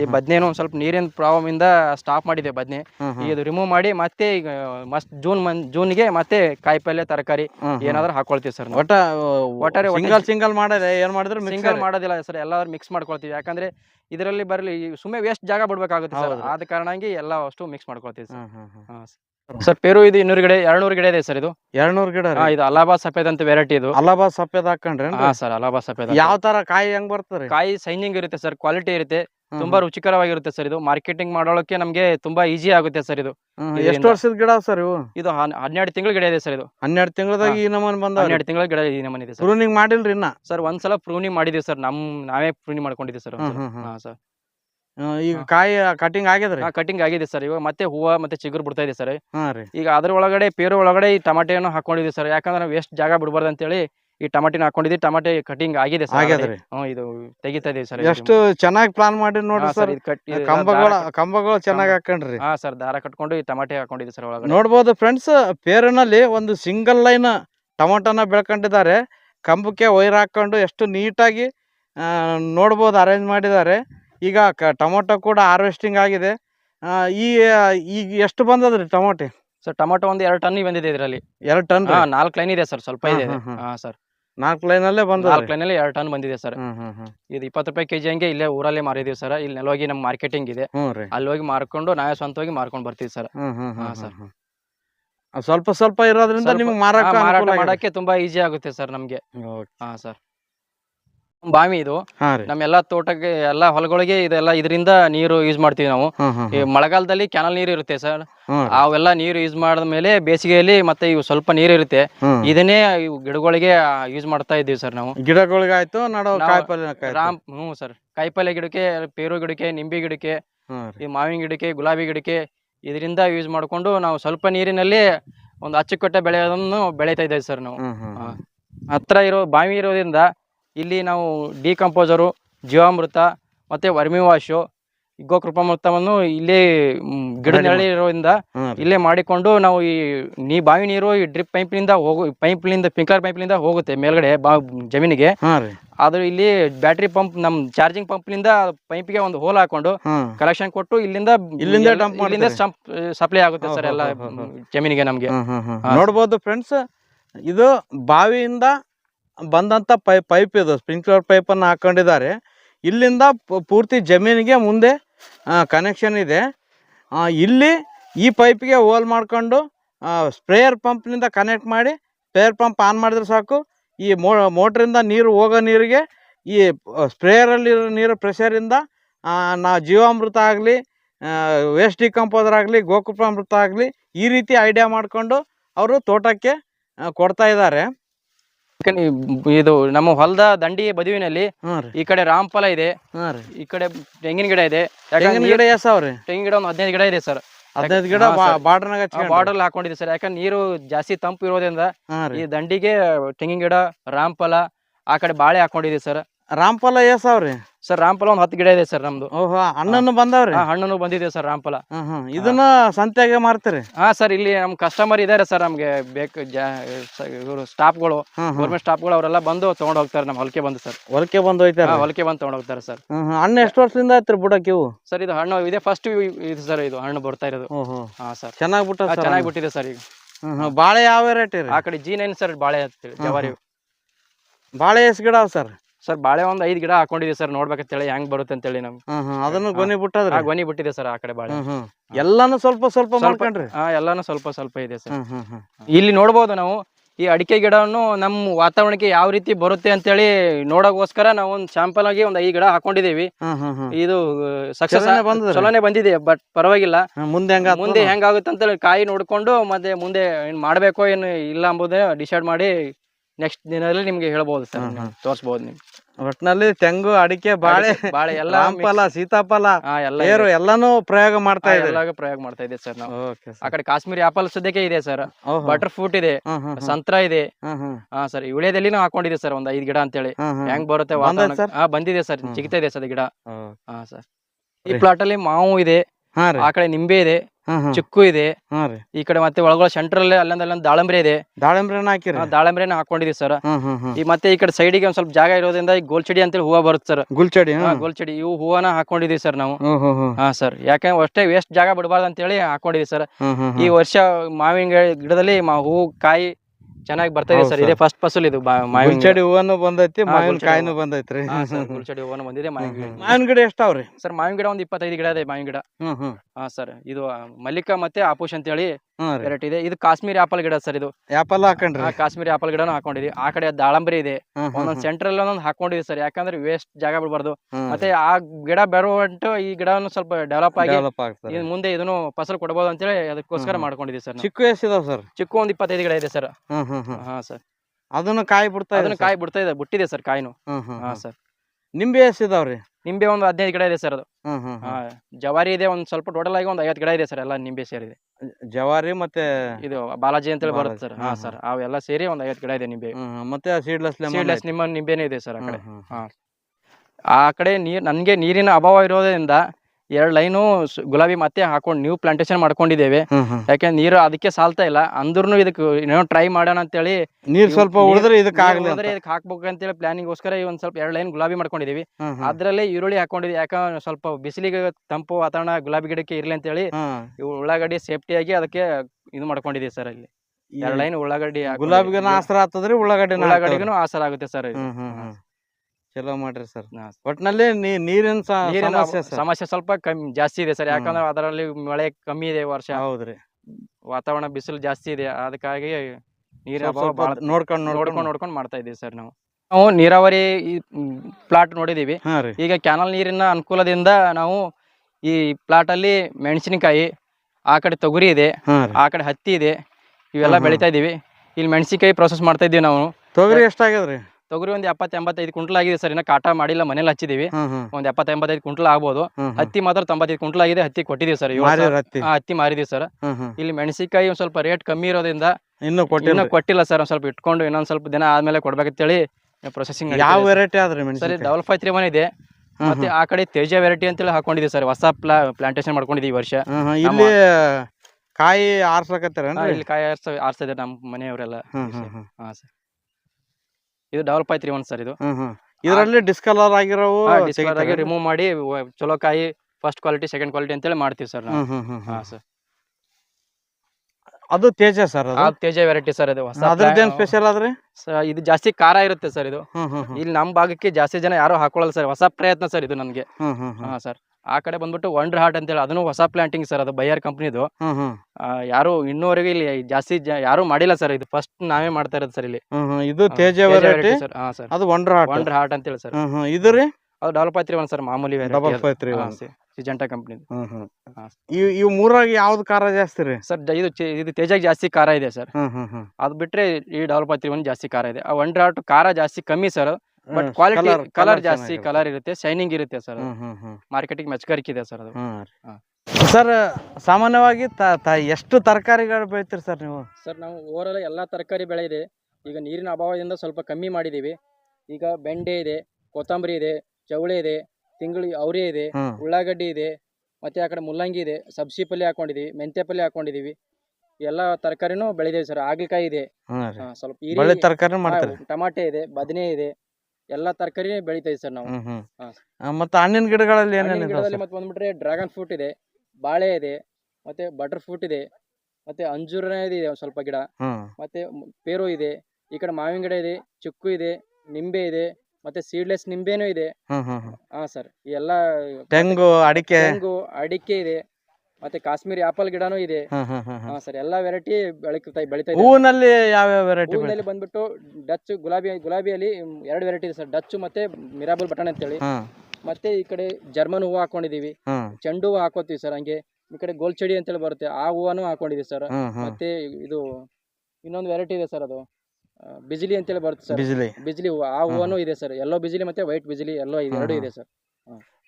ಈ ಬದನೆನೂ ಒಂದು ಸ್ವಲ್ಪ ನೀರಿನ ಪ್ರಾಬ್ಲಮ್ ಇಂದ ಸ್ಟಾಪ್ ಮಾಡಿದೆ ಬದನೆ. ಈಗ ಇದು ರಿಮೂವ್ ಮಾಡಿ ಮತ್ತೆ ಈಗ ಮಸ್ತ್ ಜೂನ್ ಮನ್ ಜೂನ್ಗೆ ಮತ್ತೆ ಕಾಯಿಪಲ್ಲೆ ತರಕಾರಿ. ಏನಾದ್ರೂ ಹಾಕೊಳ್ತೀವಿ ಸರ್ ಒಟ್ಟ ಒಟ್ಟಾರೆ ಒಟ್ಟು ಸಿಂಗಲ್ ಸಿಂಗಲ್ ಮಾಡಿದ್ರೆ ಏನ್ ಮಾಡಿದ್ರು ಸಿಂಗಲ್ ಮಾಡೋದಿಲ್ಲ ಸರ್ ಎಲ್ಲಾದ್ರೂ ಮಿಕ್ಸ್ ಮಾಡ್ಕೊಳ್ತೀವಿ. ಯಾಕಂದ್ರೆ ಇದರಲ್ಲಿ ಬರಲಿ ಸುಮ್ಮನೆ ವೇಸ್ಟ್ ಜಾಗ ಬಿಡಬೇಕಾಗುತ್ತೆ ಸರ್. ಆದ ಕಾರಣಾಗಿ ಎಲ್ಲ ಅಷ್ಟು ಮಿಕ್ಸ್ ಮಾಡ್ಕೊಳ್ತೀವಿ ಸರ್. ಸರ್ ಪೇರು ಇದು ಇನ್ನೂರು ಗಿಡ ಎರಡ್ನೂರು ಗಿಡ ಇದೆ ಸರ್ ಇದು. ಎರಡ್ನೂರ್ ಗಿಡ ಹಾ, ಇದು ಅಲಾಬಾ ಸಫೇದ್ ಅಂತ ವೆರೈಟಿ ಇದು. ಅಲಹಾಬಾದ್ ಸಫೇದ್ ಹಾಕೊಂಡ್ರೆ ಹಾ ಸರ್ ಅಲಾಬಾ ಸಫೇದ್ ಅಂತ. ಯಾವ ತರ ಕಾಯಿ ಹೆಂಗ್ ಬರ್ತದ್ರಿ ಕಾಯಿ ಸೈನಿಂಗ್ ಇರುತ್ತೆ ಸರ್ ಕ್ವಾಲಿಟಿ ಇರುತ್ತೆ. ತುಂಬಾ ರುಚಿಕರವಾಗಿರುತ್ತೆ ಸರ್ ಇದು. ಮಾರ್ಕೆಟಿಂಗ್ ಮಾಡೋಕೆ ನಮ್ಗೆ ತುಂಬಾ ಈಜಿ ಆಗುತ್ತೆ ಸರ್ ಇದು. ಇದರಿಂದ. ಎಷ್ಟು ವರ್ಷದ ಗಿಡ ಸರ್ ಇವು? ಇದು ಹನ್- ಹನ್ನೆರಡು ತಿಂಗಳ ಗಿಡ ಇದೆ ಸರ್ ಇದು. ಹನ್ನೆರಡು ತಿಂಗಳದಾಗ ಈ ನಮನ್ ಬಂದವ್ರಿ ಹನ್ನೆರಡು ತಿಂಗಳ ಗಿಡ ಈ ನಮ್ಮನೆ ಇದೆ ಸರ್. ಪ್ರೂನಿಂಗ್ ಮಾಡಿಲ್ರಿ ಇನ್ನ? ಸರ್ ಒಂದ್ಸಲ ಪ್ರೂನಿಂಗ್ ಮಾಡಿದೀವಿ ಸರ್. ನಮ್ ನಾವೇ ಪ್ರೂನಿಂಗ್ ಮಾಡ್ಕೊಂಡಿದ್ದೀವಿ ಸರ್ ಹ್ಮ್, ಹ್ಮ್, ಹ್ಮ್. ಹಾ ಸರ್. ಈಗ ಕಾಯಿ ಕಟಿಂಗ್ ಆಗ್ಯದ್ರಿ? ರೀ ಕಟಿಂಗ್ ಆಗಿದೆ ಸರ್. ಇವಾಗ ಮತ್ತೆ ಹೂವ ಮತ್ತೆ ಚಿಗುರು ಬಿಡ್ತಾ ಇದೆ ಸರ್. ಹಾ ರೀ. ಈಗ ಅದ್ರ ಒಳಗಡೆ ಪೇರು ಒಳಗಡೆ ಈ ಟಮಾಟೆಯನ್ನು ಹಾಕೊಂಡಿದ್ವಿ ಸರ್. ಯಾಕಂದ್ರೆ ನಾವು ಎಷ್ಟು ಜಾಗ ಬಿಡಬಾರ್ದು ಅಂತೇಳಿ ಈ ಟಮಾಟಿನ ಹಾಕೊಂಡಿದ್ವಿ. ಟಮಾಟೆ ಕಟಿಂಗ್ ಆಗಿದೆ ಸರ್ ಆಗ್ಯದ್ರಿ. ಹ್ಮ್ ಇದು ತೆಗಿತಾ ಇದೀವಿ ಸರ್. ಎಷ್ಟು ಚೆನ್ನಾಗಿ ಪ್ಲಾನ್ ಮಾಡಿ ನೋಡ್ರಿ ಸರ್ ಕಂಬಗಳ ಕಂಬಗಳು ಚೆನ್ನಾಗಿ ಹಾಕೊಂಡ್ರಿ. ಹಾ ಸರ್ ದಾರ ಕಟ್ಕೊಂಡು ಈ ಟಮಾಟೆ ಹಾಕೊಂಡಿದ್ವಿ ಸರ್ ಒಳಗಡೆ. ನೋಡ್ಬೋದು ಫ್ರೆಂಡ್ಸ್ ಪೇರಿನಲ್ಲಿ ಒಂದು ಸಿಂಗಲ್ ಲೈನ್ ಟಮಾಟನ ಬೆಳ್ಕೊಂಡಿದ್ದಾರೆ. ಕಂಬಕ್ಕೆ ವೈರ್ ಹಾಕೊಂಡು ಎಷ್ಟು ನೀಟಾಗಿ ನೋಡ್ಬೋದು ಅರೇಂಜ್ ಮಾಡಿದ್ದಾರೆ. ಈಗ ಕ ಟೊಮೊಟೊ ಕೂಡ ಹಾರ್ವೆಸ್ಟಿಂಗ್ ಆಗಿದೆ. ಈ ಈಗ ಎಷ್ಟು ಬಂದದ್ರಿ ಟೊಮೊಟೊ? ಸರ್ ಟೊಮೊಟೊ ಒಂದು ಎರಡು ಟನ್ ಬಂದಿದೆ ಇದರಲ್ಲಿ. ಎರಡು ಟನ್ ನಾಲ್ಕು ಲೈನ್ ಇದೆ ಸರ್ ಸ್ವಲ್ಪ ಇದೆ. ಹಾ, ಸರ್. ನಾಲ್ಕು ಲೈನಲ್ಲೇ ಬಂದ ನಾಲ್ಕು ಲೈನಲ್ಲಿ ಎರಡು ಟನ್ ಬಂದಿದೆ ಸರ್. ಇದು ಇಪ್ಪತ್ತು ರೂಪಾಯಿ ಕೆಜಿ ಹಂಗೆ ಇಲ್ಲೇ ಊರಲ್ಲೇ ಮಾರಿದೀವಿ ಸರ್. ಇಲ್ಲಿ ನೆಲವಾಗಿ ನಮ್ಮ ಮಾರ್ಕೆಟಿಂಗ್ ಇದೆ. ಅಲ್ಲಿ ಹೋಗಿ ಮಾರ್ಕೊಂಡು ನಾವೇ ಸ್ವಂತವಾಗಿ ಮಾರ್ಕೊಂಡು ಬರ್ತೀವಿ ಸರ್. ಹಾ, ಸರ್. ಸ್ವಲ್ಪ ಸ್ವಲ್ಪ ಇರೋದ್ರಿಂದ ನಿಮ್ಗೆ ಮಾರಕ ಮಾರಾಟ ಮಾಡಕ್ಕೆ ತುಂಬಾ ಈಜಿ ಆಗುತ್ತೆ ಸರ್ ನಮಗೆ. ಹಾ ಸರ್. ಬಾವಿ ಇದು. ಹಾ ರೀ. ಎಲ್ಲಾ ತೋಟಕ್ಕೆ ಎಲ್ಲಾ ಹೊಲಗಳಿಗೆ ಇದೆಲ್ಲ ಇದರಿಂದ ನೀರು ಯೂಸ್ ಮಾಡ್ತೀವಿ ನಾವು. ಈ ಮಳೆಗಾಲದಲ್ಲಿ ಕೆನಲ್ ನೀರು ಇರುತ್ತೆ ಸರ್ ಹ್ಮ್. ಅವೆಲ್ಲ ನೀರು ಯೂಸ್ ಮಾಡಿದ್ಮೇಲೆ ಬೇಸಿಗೆಯಲ್ಲಿ ಮತ್ತೆ ಇವು ಸ್ವಲ್ಪ ನೀರು ಇರುತ್ತೆ. ಹ್ಮ್ ಇದನ್ನೇ ಇವು ಗಿಡಗಳಿಗೆ ಯೂಸ್ ಮಾಡ್ತಾ ಇದ್ದೀವಿ ಸರ್ ನಾವು. ಗಿಡಗಳಿಗಾಯ್ತು ನಡು ನಾವು ಕಾಯಿಪಲ್ಯ ರಾಮ್ ಹ್ಞೂ ಸರ್ ಕಾಯಿಪಲ್ಯ ಗಿಡಕ್ಕೆ ಪೇರು ಗಿಡಕ್ಕೆ ನಿಂಬೆ ಗಿಡಕ್ಕೆ ಈ ಮಾವಿನ ಗಿಡಕ್ಕೆ ಗುಲಾಬಿ ಗಿಡಕ್ಕೆ ಇದರಿಂದ ಯೂಸ್ ಮಾಡಿಕೊಂಡು ನಾವು ಸ್ವಲ್ಪ ನೀರಿನಲ್ಲಿ ಒಂದು ಅಚ್ಚುಕಟ್ಟೆ ಬೆಳೆಯೋದನ್ನು ಬೆಳೀತಾ ಇದ್ದೇವೆ ಸರ್ ನಾವು. ಹಾ. ಹತ್ರ ಇರೋ ಬಾವಿ ಇರೋದ್ರಿಂದ ಇಲ್ಲಿ ನಾವು ಡಿಕಂಪೋಸರು ಜೀವಾಮೃತ ಮತ್ತೆ ವರ್ಮಿ ವಾಶು ಗೋಕೃಪಾಮೃತವನ್ನು ಇಲ್ಲೇ ಮ್, ಗಿಡ ನೆರಳಿರೋದ್ರಿಂದ ಇರೋದ್ರಿಂದ ಇಲ್ಲೇ ಮಾಡಿಕೊಂಡು ನಾವು ಈ ನೀ ಬಾವಿ ನೀರು ಈ ಡ್ರಿಪ್ ಪೈಪ್ನಿಂದ ಹೋಗು ಪೈಪ್ನಿಂದ ಪೈಪ್ ಪೈಪ್ನಿಂದ ಹೋಗುತ್ತೆ ಮೇಲ್ಗಡೆ ಬಾ ಜಮೀನಿಗೆ. ಆದ್ರೆ ಇಲ್ಲಿ ಬ್ಯಾಟ್ರಿ ಪಂಪ್ ನಮ್ ಚಾರ್ಜಿಂಗ್ ಪಂಪ್ನಿಂದ ಪೈಪ್ಗೆ ಒಂದು ಹೋಲ್ ಹಾಕೊಂಡು ಕಲೆಕ್ಷನ್ ಕೊಟ್ಟು ಇಲ್ಲಿಂದ ಇಲ್ಲಿಂದ ಇಲ್ಲಿಂದ. ಸಪ್ಲೈ ಆಗುತ್ತೆ ಸರ್ ಎಲ್ಲ. ಜಮೀನಿಗೆ ನಮಗೆ. ನೋಡ್ಬೋದು ಫ್ರೆಂಡ್ಸ್ ಇದು ಬಾವಿಯಿಂದ ಬಂದಂತ ಪೈ, ಪೈಪ್ ಇದು, ಸ್ಪ್ರಿಂಕ್ಲರ್ ಪೈಪ್ ಅನ್ನು ಹಾಕೊಂಡಿದ್ದಾರೆ. ಇಲ್ಲಿಂದ ಪೂರ್ತಿ ಜಮೀನಿಗೆ ಮುಂದೆ ಕನೆಕ್ಷನ್ ಇದೆ. ಇಲ್ಲಿ ಈ ಪೈಪ್ಗೆ ಹೋಲ್ ಮಾಡ್ಕೊಂಡು ಸ್ಪ್ರೇಯರ್ ಪಂಪ್ನಿಂದ ಕನೆಕ್ಟ್ ಮಾಡಿ, ಸ್ಪ್ರೇಯರ್ ಪಂಪ್ ಆನ್ ಮಾಡಿದ್ರೆ ಸಾಕು. ಈ ಮೋ, ಮೋಟ್ರಿಂದ ನೀರು ಹೋಗೋ ನೀರಿಗೆ, ಈ ಸ್ಪ್ರೇಯರಲ್ಲಿರೋ ನೀರು ಪ್ರೆಷರಿಂದ ನಾವು ಜೀವಾಮೃತ ಆಗಲಿ ವೇಸ್ಟ್ ಡಿಕಂಪೋಸರ್ ಆಗಲಿ ಗೋಕೃಪಾಮೃತ ಆಗಲಿ, ಈ ರೀತಿ ಐಡಿಯಾ ಮಾಡಿಕೊಂಡು, ಅವರು ತೋಟಕ್ಕೆ ಕೊಡ್ತಾ ಇದ್ದಾರೆ. ಇದು ನಮ್ಮ ಹೊಲದ ದಂಡಿ ಬದುವಿನಲ್ಲಿ ಈ ಕಡೆ ರಾಮಫಲ ಇದೆ. ಈ ಕಡೆ ತೆಂಗಿನ ಗಿಡ ಇದೆ. ತೆಂಗಿನ ಗಿಡ ತೆಂಗಿನ ಗಿಡ ಒಂದು ಹದಿನೈದು ಗಿಡ ಇದೆ ಸರ್. ಹದಿನೈದು ಗಿಡ ಬಾರ್ಡರ್. ಬಾರ್ಡರ್ನಾಗ ಬಾರ್ಡರ್ ಹಾಕೊಂಡಿದೆ ಸರ್. ಯಾಕಂದ್ರೆ ನೀರು ಜಾಸ್ತಿ ತಂಪು ಇರೋದ್ರಿಂದ ಈ ದಂಡಿಗೆ ತೆಂಗಿನ ಗಿಡ ರಾಮಫಲ ಆ ಕಡೆ ಬಾಳೆ ಹಾಕೊಂಡಿದೆ ಸರ್. ರಾಮ್ಫಲ ಎಸಾವ್ರಿ ಸರ್ ರಾಮಫಲ ಒಂದು ಹತ್ತು ಗಿಡ ಇದೆ ಸರ್ ನಮ್ದು. ಓಹೋ ಹಣ್ಣನ್ನು ಬಂದವ್ರಿ? ಹಣ್ಣನ್ನು ಹಣ್ಣು ಬಂದಿದೆ ಸರ್ ರಾಮಫಲ. ಹ್ಮ್ ಹ್ಮ್. ಇದನ್ನ ಸಂತ್ಯಾಗ ಮಾರ್ತೀರಿ? ಹಾ ಸರ್ ಇಲ್ಲಿ ನಮ್ ಕಸ್ಟಮರ್ ಇದಾರೆ ಸರ್ ನಮ್ಗೆ. ಬೇಕು ಇವರು ಸ್ಟಾಫ್ಗಳು ಗೌರ್ಮೆಂಟ್ ಸ್ಟಾಫ್ಗಳು ಅವರೆಲ್ಲ ಬಂದು ತಗೊಂಡ್ ಹೋಗ್ತಾರೆ ನಮ್ ಹೊಲಕೆ ಬಂದು ಸರ್. ಹೊಲಕೆ ಬಂದು ಹೋಯ್ತಾರ? ಹೊಲಕೆ ಬಂದು ತಗೊಂಡ್ ಹೋಗ್ತಾರೆ ಸರ್. ಹಣ್ಣು ಎಷ್ಟು ವರ್ಷದಿಂದ ಆಯ್ತು ಬುಡಕ್ಕೆ ಇವು? ಸರ್ ಇದು ಹಣ್ಣು ಇದೆ ಫಸ್ಟ್ ಇದು ಸರ್ ಇದು ಹಣ್ಣು ಬರ್ತಾ ಇರೋದು. ಹಾ ಸರ್. ಚೆನ್ನಾಗಿ ಬಿಟ್ಟ ಚೆನ್ನಾಗಿ ಬಿಟ್ಟಿದೆ ಸರ್ ಈಗ. ಬಾಳೆ ಯಾವ ರೇಟ್ ಆಕಡೆ ಆ ಕಡೆ ಜಿ ನೈನ್ ಸರ್ ಬಾಳೆ ಜವಾರಿ. ಬಾಳೆ ಎಷ್ಟು ಗಿಡ ಅವ ಸರ್? ಸರ್ ಬಾಳೆ ಒಂದ್ ಐದ್ ಗಿಡ ಹಾಕೊಂಡಿದೆ ಸರ್ ನೋಡ್ಬೇಕಂತೇಳಿ ಹೆಂಗ್ ಬರುತ್ತೆ ಅಂತೇಳಿ ಹ್ಮ್ ಅದನ್ನು. ಗೊನಿ ಬಿಟ್ಟದ್ರ? ಗೊನಿ ಬಿಟ್ಟಿದೆ ಸರ್ ಆ ಕಡೆ ಬಾಳೆ. ಎಲ್ಲಾನು ಸ್ವಲ್ಪ ಸ್ವಲ್ಪ ಮಾಡ್ಕೊಂಡ್ರಿ? ಹಾ ಎಲ್ಲಾನು ಸ್ವಲ್ಪ ಸ್ವಲ್ಪ ಇದೆ ಸರ್. ಇಲ್ಲಿ ನೋಡ್ಬೋದು ನಾವು ಈ ಅಡಿಕೆ ಗಿಡವನ್ನು ನಮ್ಮ ವಾತಾವರಣಕ್ಕೆ ಯಾವ ರೀತಿ ಬರುತ್ತೆ ಅಂತೇಳಿ ನೋಡೋಗೋಸ್ಕರ ನಾವು ಒಂದು ಸ್ಯಾಂಪಲ್ ಆಗಿ ಒಂದು ಐದು ಗಿಡ ಹಾಕೊಂಡಿದೀವಿ. ಇದು ಸಕ್ಸಸ್ ಚಲೋನೆ ಬಂದಿದೆ ಬಟ್ ಪರವಾಗಿಲ್ಲ. ಮುಂದೆ ಹೆಂಗ ಮುಂದೆ ಹೆಂಗಾಗುತ್ತೆ ಅಂತೇಳಿ ಕಾಯಿ ನೋಡ್ಕೊಂಡು ಮತ್ತೆ ಮುಂದೆ ಏನ್ ಮಾಡ್ಬೇಕೋ ಏನು ಇಲ್ಲ ಎಂಬುದೇ ಡಿಸೈಡ್ ಮಾಡಿ ನೆಕ್ಸ್ಟ್ ದಿನದಲ್ಲಿ ನಿಮ್ಗೆ ಹೇಳ್ಬೋದು ಸರ್. ತೋರಿಸ್ಬೋದು ನಿಮ್ಗೆ. ಒಟ್ನಲ್ಲಿ ತೆಂಗು ಅಡಿಕೆ ಬಾಳೆ ಬಾಳೆ ಎಲ್ಲ ರಾಮಫಲ ಸೀತಾಫಲ ಏರು ಎಲ್ಲಾನು ಪ್ರಯೋಗ ಮಾಡ್ತಾ ಇದೆ. ಇದ್ದಾರೆ. ಪ್ರಯೋಗ ಮಾಡ್ತಾ ಇದೆ ಸರ್ ನಾವು. ಆ ಕಡೆ ಕಾಶ್ಮೀರಿ ಆಪಲ್ ಸದ್ಯಕ್ಕೆ ಇದೆ ಸರ್. ಬಟರ್ ಫ್ರೂಟ್ ಇದೆ. ಸಂತ್ರ ಇದೆ. ಹಾ ಸರ್ ಇಳಿಯದಲ್ಲಿನೂ ಹಾಕೊಂಡಿದೆ ಸರ್ ಒಂದ್ ಐದ್ ಗಿಡ ಅಂತೇಳಿ. ಹೆಂಗ್ ಬರುತ್ತೆ ಬಂದಿದೆ ಸರ್. ಸಿಗ್ತಾ ಇದೆ ಸರ್ ಗಿಡ. ಹಾ ಸರ್. ಈ ಪ್ಲಾಟ್ ಅಲ್ಲಿ ಮಾವು ಇದೆ. ಆ ಕಡೆ ನಿಂಬೆ ಇದೆ. ಚಿಕ್ಕು ಇದೆ. ಈ ಕಡೆ ಮತ್ತೆ ಒಳಗೊಳ ಸೆಂಟ್ರಲ್ ಅಲ್ಲೊಂದ್ ಅಲ್ಲೊಂದ್ ದಾಳಂಬ್ರಿ ಇದೆ. ದಾಳಿಂಬ್ರೆ ಹಾಕಿರ. ಹಾಕೊಂಡಿದೀವಿ ದಾಳಂಬ್ರಿನ ಹಾಕೊಂಡಿದೆ ಸರ್ ಈ ಮತ್ತೆ ಈ ಕಡೆ ಸೈಡಿಗೆ ಒಂದ್ ಸ್ವಲ್ಪ ಜಾಗ ಇರೋದ್ರಿಂದ ಈ ಗೋಲ್ಚಡಿ ಅಂತೇಳಿ ಹೂವ ಬರುತ್ತೆ ಸರ್ ಗುಲ್ಚಡಿ ಗೋಲ್ಚಡಿ. ಇವು ಹೂವನ ಹಾಕೊಂಡಿದೀವಿ ಸರ್ ನಾವು. ಹಾ ಸರ್ ಯಾಕಂದ್ರೆ ಅಷ್ಟೇ ವೇಸ್ಟ್ ಜಾಗ ಬಿಡಬಾರ್ದು ಅಂತೇಳಿ ಹಾಕೊಂಡಿದೀವಿ ಸರ್ ಈ ವರ್ಷ ಮಾವಿನ ಗಿಡ- ಗಿಡದಲ್ಲಿ ಮಾ ಹೂ ಕಾಯಿ ಚೆನ್ನಾಗಿ ಬರ್ತಾ ಇದೆ ಸರ್. ಇದೆ ಫಸ್ಟ್ ಫಸಲ್ ಇದು. ಬಾ- ಮಾವಿನ ಗಿಡ. ಗುಲ್ಚಡಿ ಬಂದೈತಿ ಹಾ, ಮಾವಿನ ಗುಲ್ಚಡಿ ಕಾಯಿನೂ ಹೂವ. ಬಂದೈತ್ರಿ. ಹಾ ಸರ್ ಗುಲ್ಚಡಿ ಹೂವನ ಬಂದಿದೆ ಮಾವಿನ ಗಿಡ. ಮಾವಿನ ಗಿಡ ಎಷ್ಟಾವ್ರಿ ಸರ್ ಮಾವಿನ ಗಿಡ ಒಂದು ಇಪ್ಪತ್ತೈದು ಗಿಡ ಇದೆ ಮಾವಿನ ಗಿಡ. ಹ್ಮ್ ಹ್ಮ್. ಹಾ ಸರ್ ಇದು ಆ, ಮಲ್ಲಿಕಾ ಮತ್ತೆ ಆಪುಷ್ ಅಂತ ಹೇಳಿ ರೀ. ವೆರೈಟಿ ಇದೆ. ಇದು ಕಾಶ್ಮೀರಿ ಆಪಲ್ ಗಿಡ ಸರ್ ಇದು. ಆಪಲ್ ಹಾಕೊಂಡ್ರಿ. ಆ, ಕಾಶ್ಮೀರಿ ಆಪಲ್ ಗಿಡನು ಹಾಕೊಂಡಿದ್ವಿ. ಆ ಕಡೆ ದಾಳಂಬರಿ ಇದೆ. ಹ್ಮ್ ಹ್ಮ್ ಒಂದೊಂದ್ ಸೆಂಟ್ರಲ್ ಒಂದೊಂದು ಹಾಕೊಂಡಿದ್ವಿ ಸರ್. ಯಾಕಂದ್ರೆ ವೇಸ್ಟ್ ಜಾಗ ಬಿಡಬಾರ್ದು. ಹ್ಮ್. ಮತ್ತೆ ಆ ಗಿಡ ಬರುವಂಟು ಈ ಗಿಡವನ್ನು ಸ್ವಲ್ಪ ಡೆವಲಪ್ ಆಗಿ ಡೆವಲಪ್ ಆಗ್ತದೆ. ಇನ್ ಮುಂದೆ ಇದನ್ನು ಫಸಲ್ ಕೊಡಬಹುದು ಅಂತೇಳಿ ಅದಕ್ಕೋಸ್ಕರ ಹ್ಮ್. ಸರ್ ಚಿಕ್ಕು ಎಷ್ಟಿದಾವ್ ಸರ್? ಚಿಕ್ಕು ಒಂದ್ ಇಪ್ಪತ್ತೈದು ಗಿಡ ಇದೆ ಸರ್. ಹ್ಮ್. ಹಾ ಸರ್. ಅದನ್ನ ಕಾಯಿ ಬಿಡ್ತಾ ಇದೆ ಅದನ್ನ ಕಾಯಿ ಬಿಡ್ತಾ ಇದೆ ಬಿಟ್ಟಿದೆ ಸರ್ ಕಾಯಿನು. ಹಾ. ಸರ್. ನಿಂಬೆ ಎಷ್ಟಿದಾವ್ರಿ ನಿಂಬೆ ಒಂದು ಹದಿನೈದು ಗಿಡ ಇದೆ ಸರ್ ಅದು. ಜವಾರಿ ಇದೆ ಒಂದ್ ಸ್ವಲ್ಪ ಟೋಟಲ್ ಆಗಿ ಒಂದು ಐವತ್ ಗಿಡ ಇದೆ ಸರ್ ಎಲ್ಲ ನಿಂಬೆ ಸೇರಿದೆ. ಜವಾರಿ ಮತ್ತೆ ಇದು ಬಾಲಾಜಿ ಅಂತ ಹೇಳಿ ಬರುತ್ತೆ ಸರ್. ಹಾ ಸರ್. ಅವೆಲ್ಲ ಸೇರಿ ಒಂದ್ ಐವತ್ ಗಿಡ ಇದೆ ನಿಂಬೆ. ಮತ್ತೆ ಸೀಡ್ಲೆಸ್ ಸೀಡ್ಲೆಸ್ ನಿಮ್ಮ ನಿಂಬೆನೇ ಇದೆ ಸರ್ ಆ ಕಡೆ. ಆ ಕಡೆ ನೀರ್ ನನ್ಗೆ ನೀರಿನ ಅಭಾವ ಇರೋದ್ರಿಂದ ಎರಡು ಲೈನು ಗುಲಾಬಿ ಮತ್ತೆ ಹಾಕೊಂಡು ನ್ಯೂ ಪ್ಲಾಂಟೇಶನ್ ಮಾಡ್ಕೊಂಡಿದ್ದೇವೆ. ಯಾಕೆ ನೀರು ಅದಕ್ಕೆ ಸಾಲ್ತಾ ಇಲ್ಲ. ಅಂದ್ರೂ ಇದಕ್ಕೆ ಏನೋ ಟ್ರೈ ಮಾಡೋಣ ಅಂತೇಳಿ ನೀರ್ ಸ್ವಲ್ಪ ಉಳಿದ್ರೆ ಇದಕ್ಕೆ ನೀರ್ ಆಗ್ಲಿ ಅಂತ. ಇದಕ್ಕೆ ಹಾಕ್ಬೇಕು ಅಂತೇಳಿ ಪ್ಲಾನಿಗೋಸ್ಕರ ಒಂದ್ ಸ್ವಲ್ಪ ಎರಡು ಲೈನ್ ಗುಲಾಬಿ ಮಾಡ್ಕೊಂಡಿದೀವಿ ಅದ್ರಲ್ಲೇ ಈರುಳ್ಳಿ ಹಾಕೊಂಡಿದ್ವಿ ಯಾಕಂದ್ರೆ ಸ್ವಲ್ಪ ಬಿಸಿಲಿಗೆ ತಂಪು ವಾತಾವರಣ ಗುಲಾಬಿ ಗಿಡಕ್ಕೆ ಇರ್ಲಿ ಅಂತೇಳಿ ಉಳ್ಳಾಗಡ್ಡಿ ಉಳ್ಳಾಗಡ್ಡಿ ಸೇಫ್ಟಿಯಾಗಿ ಅದಕ್ಕೆ ಇದು ಮಾಡ್ಕೊಂಡಿದೀವಿ ಸರ್ ಇಲ್ಲಿ ಎರಡು ಲೈನ್ ಉಳ್ಳಾಗಡ್ಡಿ ಗುಲಾಬಿಗೂ ಆಸರ ಆಗ್ತದ್ರಿ? ಉಳ್ಳಾಗಡ್ಡಿ ಉಳ್ಳಾಗಡ್ಡಿಗೂ ಆಸರ ಆಗುತ್ತೆ ಸರ್ ಇದು. ಚಲೋ ಮಾಡ್ರಿ ಸರ್. ಹಾ. ಒಟ್ನಲ್ಲಿ ನೀ- ನೀರಿನ ಸ- ನೀರಿನ ಸಮಸ್ಯೆ ಸರ್. ಸಮಸ್ಯೆ ಸ್ವಲ್ಪ ಕಮ್ಮಿ ಜಾಸ್ತಿ ಇದೆ ಸರ್. ಯಾಕಂದ್ರೆ ಅದರಲ್ಲಿ ಮಳೆ ಕಮ್ಮಿ ಇದೆ ಈ ವರ್ಷ. ಹೌದ್ರಿ. ವಾತಾವರಣ ಬಿಸಿಲು ಜಾಸ್ತಿ ಇದೆ. ಅದಕ್ಕಾಗಿ ನೀರಿನ ಸ್ವಲ್ಪ ಅಭಾವ ಸ್ವಲ್ಪ ಭಾಳ ನೋಡ್ಕೊಂಡ್ ನೋಡ್ಕೊಂಡು ನೋಡ್ಕೊಂಡು ನೋಡ್ಕೊಂಡು ಮಾಡ್ತಾ ಇದ್ದೀವಿ ಸರ್ ನಾವು. ನಾವು ನೀರಾವರಿ ಪ್ಲಾಟ್ ನೋಡಿದೀವಿ ಹಾ ರೀ. ಈಗ ಕ್ಯಾನಲ್ ನೀರಿನ ಅನುಕೂಲದಿಂದ ನಾವು ಈ ಪ್ಲಾಟ್ ಅಲ್ಲಿ ಮೆಣಸಿನಕಾಯಿ ಆ ಕಡೆ ತೊಗರಿ ಇದೆ ಹಾ ರೀ. ಆ ಕಡೆ ಹತ್ತಿ ಇದೆ. ಇವೆಲ್ಲ ಹ್ಮ್ ಹ್ಮ್. ಬೆಳಿತಾ ಇದೀವಿ ಇಲ್ಲಿ ಮೆಣಸಿನಕಾಯಿ ಪ್ರೊಸೆಸ್ ಮಾಡ್ತಾ ಇದೀವಿ ನಾವು. ತೊಗರಿ ಎಷ್ಟಾಗ್ಯದ್ರಿ? ತೊಗರಿ ಒಂದ್ ಎಪ್ಪತ್ತ ಎಂಬತ್ತೈದು ಕುಂಟಲ್ ಆಗಿದೆ ಸರ್. ಇನ್ನ ಕಾಟ ಮಾಡಿಲ್ಲ ಮನೇಲಿ ಹಚ್ಚಿದೀವಿ. ಒಂದ್ ಎಪ್ಪತ್ತ ಎಂಬತ್ತೈದು ಕುಂಟಲ್ ಆಗ್ಬೋದು. ಹತ್ತಿ ಮಾತ್ರ ತೊಂಬತ್ತೈದು ಕುಂಟಲ್ ಆಗಿದೆ ಹತ್ತಿ ಕೊಟ್ಟಿದೀವಿ ಸರ್. ಹತ್ತಿ? ಮಾರಿದೀವಿ ಸರ್. ಇಲ್ಲಿ ಮೆಣಸಿನಕಾಯಿ ಒಂದ್ ಸ್ವಲ್ಪ ರೇಟ್ ಕಮ್ಮಿ ಇರೋದ್ರಿಂದ ಇನ್ನು ಕೊಟ್ಟಿಲ್ಲ. ಕೊಟ್ಟಿಲ್ಲ ಸರ್ ಒಂದ್ ಸ್ವಲ್ಪ ಇಟ್ಕೊಂಡು ಇನ್ನೊಂದ್ ಸ್ವಲ್ಪ ದಿನ ಆದ್ಮೇಲೆ ಕೊಡ್ಬೇಕಂತೇಳಿ ಪ್ರೊಸೆಸಿಂಗ್ ಯಾವ ವೆರೈಟಿ ಆದ್ರೆ sir double five three one ಇದೆ. ಮತ್ತೆ ಆ ಕಡೆ ತೇಜ ವೆರೈಟಿ ಅಂತೇಳಿ ಹಾಕೊಂಡಿದೀವಿ ಸರ್. ಹೊಸ ಪ್ಲಾ ಪ್ಲಾಂಟೇಶನ್ ಮಾಡ್ಕೊಂಡಿದೀವಿ ಈ ವರ್ಷ. ಇಲ್ಲಿ ಕಾಯಿ ಆರ್ಸಕತ್ತಾರ ಇಲ್ಲಿ ಕಾಯಿ ಆರ್ಸ ಆರ್ಸಿದೆ ನಮ್ಮ ಮನೆಯವರೆಲ್ಲ. ಹಾ ಸರ್. ಇದು double five three one sir ಇದು. ಹ್ಮ್ ಹ್ಮ್. ಇದರಲ್ಲಿ ಡಿಸ್ಕಲರ್ ಆಗಿರೋ ಆಗಿ ರಿಮೂವ್ ಮಾಡಿ ವ- ಚಲೋ ಕಾಯಿ ಫಸ್ಟ್ ಕ್ವಾಲಿಟಿ ಸೆಕೆಂಡ್ ಕ್ವಾಲಿಟಿ ಅಂತೇಳಿ ಮಾಡ್ತೀವಿ ಸರ್ ನಾವು. ಹಾ ಅದು ತೇಜ ಸರ್ ಆ ತೇಜ ವೆರೈಟಿ ಸರ್ ಅದು ಹೊಸ ಅದ್ರದ್ದೇನ್ ಸ್ಪೆಷಲ್ ಆದ್ರೆ? ಇದು ಜಾಸ್ತಿ ಖಾರ ಇರುತ್ತೆ ಸರ್ ಇದು. ಹ್ಮ್ ಹ್ಮ್ ಹ್ಮ್. ಇಲ್ಲಿ ನಮ್ಮ ಭಾಗಕ್ಕೆ ಜಾಸ್ತಿ ಜನ ಯಾರು ಹಾಕೊಳ್ಳಲ್ಲ ಸರ್ ಹೊಸ ಪ್ರಯತ್ನ ಸರ್ ಇದು ನನಗೆ. ಹ್ಮ್ ಹ್ಮ್ ಹ್ಮ್. ಹಾ ಸರ್ ಆ ಕಡೆ ಬಂದ್ಬಿಟ್ಟು ವಂಡರ್ ಹಾರ್ಟ್ ಅಂತೇಳಿ ಅದನ್ನು ಹೊಸ ಪ್ಲಾಂಟಿಂಗ್ ಸರ್ ಅದು ಬೈಯರ್ ಕಂಪ್ನಿದು. ಯಾರು ಇನ್ನೂವರೆಗೂ ಇಲ್ಲಿ ಜಾಸ್ತಿ ಯಾರು ಮಾಡಿಲ್ಲ ಸರ್ ಇದು ಫಸ್ಟ್ ನಾವೇ ಮಾಡ್ತಾ ಇರೋದು ಸರ್ ಇಲ್ಲಿ. ಇದು ತೇಜ ಸರ್ ಹಾ ಸರ್ ಅದು ವಂಡರ್ ಹಾಟ್ ವಂಡರ್ ಹಾರ್ಟ್ ಅಂತೇಳಿ ಸರ್. ಇದು ರೀ? ಅದು double five three one sir ಮಾಮೂಲಿ ಡಬಲ್ ಫೈವ್ ತ್ರೀ ಸಿಜೆಂಟಾ ಕಂಪ್ನಿ. ಇವ್ ಇವ್ ಮೂರಾಗ ಯಾವ್ದು ಖಾರ ಜಾಸ್ತಿ ರೀ? ಸರ್ ಇದು ಇದು ತೇಜಾಗ ಜಾಸ್ತಿ ಖಾರ ಇದೆ ಸರ್. ಅದು ಬಿಟ್ರೆ ಈ ಡಬಲ್ ಫೈವ್ ತ್ರೀ ಒನ್ ಜಾಸ್ತಿ ಖಾರ ಇದೆ. ಆ ವಂಡರ್ ಹಾರ್ಟ್ ಖಾರ ಜಾಸ್ತಿ ಕಮ್ಮಿ sir but quality Colour- colour ಜಾಸ್ತಿ ಚೆನ್ನಾಗಿರುತ್ತೆ. ಕಲರ್ ಇರುತ್ತೆ ಶೈನಿಂಗ್ ಇರುತ್ತೆ ಸರ್ ಹ್ಮ್ ಹ್ಮ್ ಹ್ಮ್. ಮಾರ್ಕೆಟಿಗೆ ಮೆಚ್ಕರಿಕಿದೆ ಇದೆ ಸರ್ ಅದು. ಹ್ಮ್ ಸರ್ ಸಾಮಾನ್ಯವಾಗಿ ತ- ತ- ಎಷ್ಟು ತರಕಾರಿಗಳು ಬೆಳಿತೀರಿ ಸರ್ ನೀವು? ಸರ್ ನಾವು ಓವರಾಲ್ ಎಲ್ಲ ತರಕಾರಿ ಬೆಳೆ ಇದೆ. ಈಗ ನೀರಿನ ಅಭಾವದಿಂದ ಸ್ವಲ್ಪ ಕಮ್ಮಿ ಮಾಡಿದೀವಿ. ಈಗ ಬೆಂಡೆ ಇದೆ ಕೊತ್ತಂಬರಿ ಇದೆ ಚೌಳಿ ಇದೆ ತಿಂಗಳು ಅವರಿ ಇದೆ ಹ್ಮ್. ಉಳ್ಳಾಗಡ್ಡಿ ಇದೆ ಮತ್ತೆ ಆ ಕಡೆ ಮುಲ್ಲಂಗಿ ಇದೆ ಸಬ್ಸಿ ಪಲ್ಯ ಹಾಕೊಂಡಿದೀವಿ ಮೆಂತ್ಯ ಪಲ್ಯ ಹಾಕೊಂಡಿದೀವಿ. ಎಲ್ಲ ತರಕಾರಿನೂ ಬೆಳೆದಿವಿ ಸರ್ ಹಾಗಲಕಾಯಿ ಇದೆ. ಹ್ಮ್ ರೀ. ಆ, ಸ್ವಲ್ಪ ತರಕಾರಿ ಮಾಡ್ತೀರಿ? ಟಮಾಟೆ ಇದೆ ಬದನೆ ಇದೆ ಎಲ್ಲ ತರಕಾರಿ ಬೆಳಿತೀವಿ ಸರ್ ನಾವು. ಹ್ಮ್ ಹ್ಮ್. ಹಾ. ಆ, ಮತ್ತೆ ಹಣ್ಣಿನ ಗಿಡಗಳಲ್ಲಿ ಹಣ್ಣಿನ ಏನೇನಿದೆ ಗಿಡದಲ್ಲಿ ಮತ್ತೆ ಬಂದ್ಬಿಟ್ರೆ ಡ್ರ್ಯಾಗನ್ ಫ್ರೂಟ್ ಇದೆ ಬಾಳೆ ಇದೆ ಮತ್ತೆ ಬಟರ್ ಫ್ರೂಟ್ ಇದೆ ಮತ್ತೆ ಅಂಜೂರನೇ ಇದೆ ಒಂದ್ ಸ್ವಲ್ಪ ಗಿಡ ಹ್ಮ್. ಮತ್ತೆ ಮ್- ಪೇರು ಇದೆ ಈ ಕಡೆ ಮಾವಿನ ಗಿಡ ಇದೆ ಚಿಕ್ಕು ಇದೆ ನಿಂಬೆ ಇದೆ ಮತ್ತೆ ಸೀಡ್ಲೆಸ್ ನಿಂಬೆನೂ ಇದೆ. ಹ್ಮ್ ಹ್ಮ್ ಹ್ಮ್. ಹಾ ಸರ್ ಎಲ್ಲಾ ಎಲ್ಲ ತೆಂಗು ಅಡಿಕೆ. ತೆಂಗು ಅಡಿಕೆ ಇದೆ. ಮತ್ತೆ ಕಾಶ್ಮೀರಿ ಆಪಲ್ ಗಿಡನೂ ಇದೆ. ಹಾ ಸರ್ ಎಲ್ಲಾ ವೆರೈಟಿ ಬೆಳೀತಾ ಬೆಳಿತಾ ಇದೆ ಹೂವಿನಲ್ಲಿ ಯಾವ್ಯಾವ ವೆರೈಟಿ ಹೂವಿನಲ್ಲಿ ಬಂದ್ಬಿಟ್ಟು ಡಚ್ ಗುಲಾಬಿ ಗುಲಾಬಿಯಲ್ಲಿ ಎರಡು ವೆರೈಟಿ ಇದೆ ಸರ್. ಡಚ್ ಮತ್ತೆ ಮಿರಾಬಲ್ ಬಟನ್ ಅಂತೇಳಿ. ಮತ್ತೆ ಈ ಕಡೆ ಜರ್ಮನ್ ಹೂವು ಹಾಕೊಂಡಿದೀವಿ. ಚೆಂಡು ಹೂವು ಹಾಕೋತೀವಿ ಸರ್ ಹಂಗೆ. ಈ ಕಡೆ ಗೋಲ್ ಚಡಿ ಅಂತೇಳಿ ಬರುತ್ತೆ. ಆ ಹೂವನು ಹಾಕೊಂಡಿದೀವಿ ಸರ್. ಮತ್ತೆ ಇದು ಇನ್ನೊಂದು ವೆರೈಟಿ ಇದೆ ಸರ್ ಅದು. ಆ, ಬಿಜಿಲಿ ಅಂತೇಳಿ ಬರುತ್ತೆ ಸರ್. ಬಿಸಿಲಿ ಬಿಜಿಲಿ ಹೂವು. ಆ ಹೂವನು ಇದೆ ಸರ್. ಎಲ್ಲೋ ಬಿಜಿಲಿ ಮತ್ತೆ ವೈಟ್ ಬಿಜಿಲಿ ಎಲ್ಲೋ ಇದೆ. ಎರಡು ಇದೆ ಸರ್.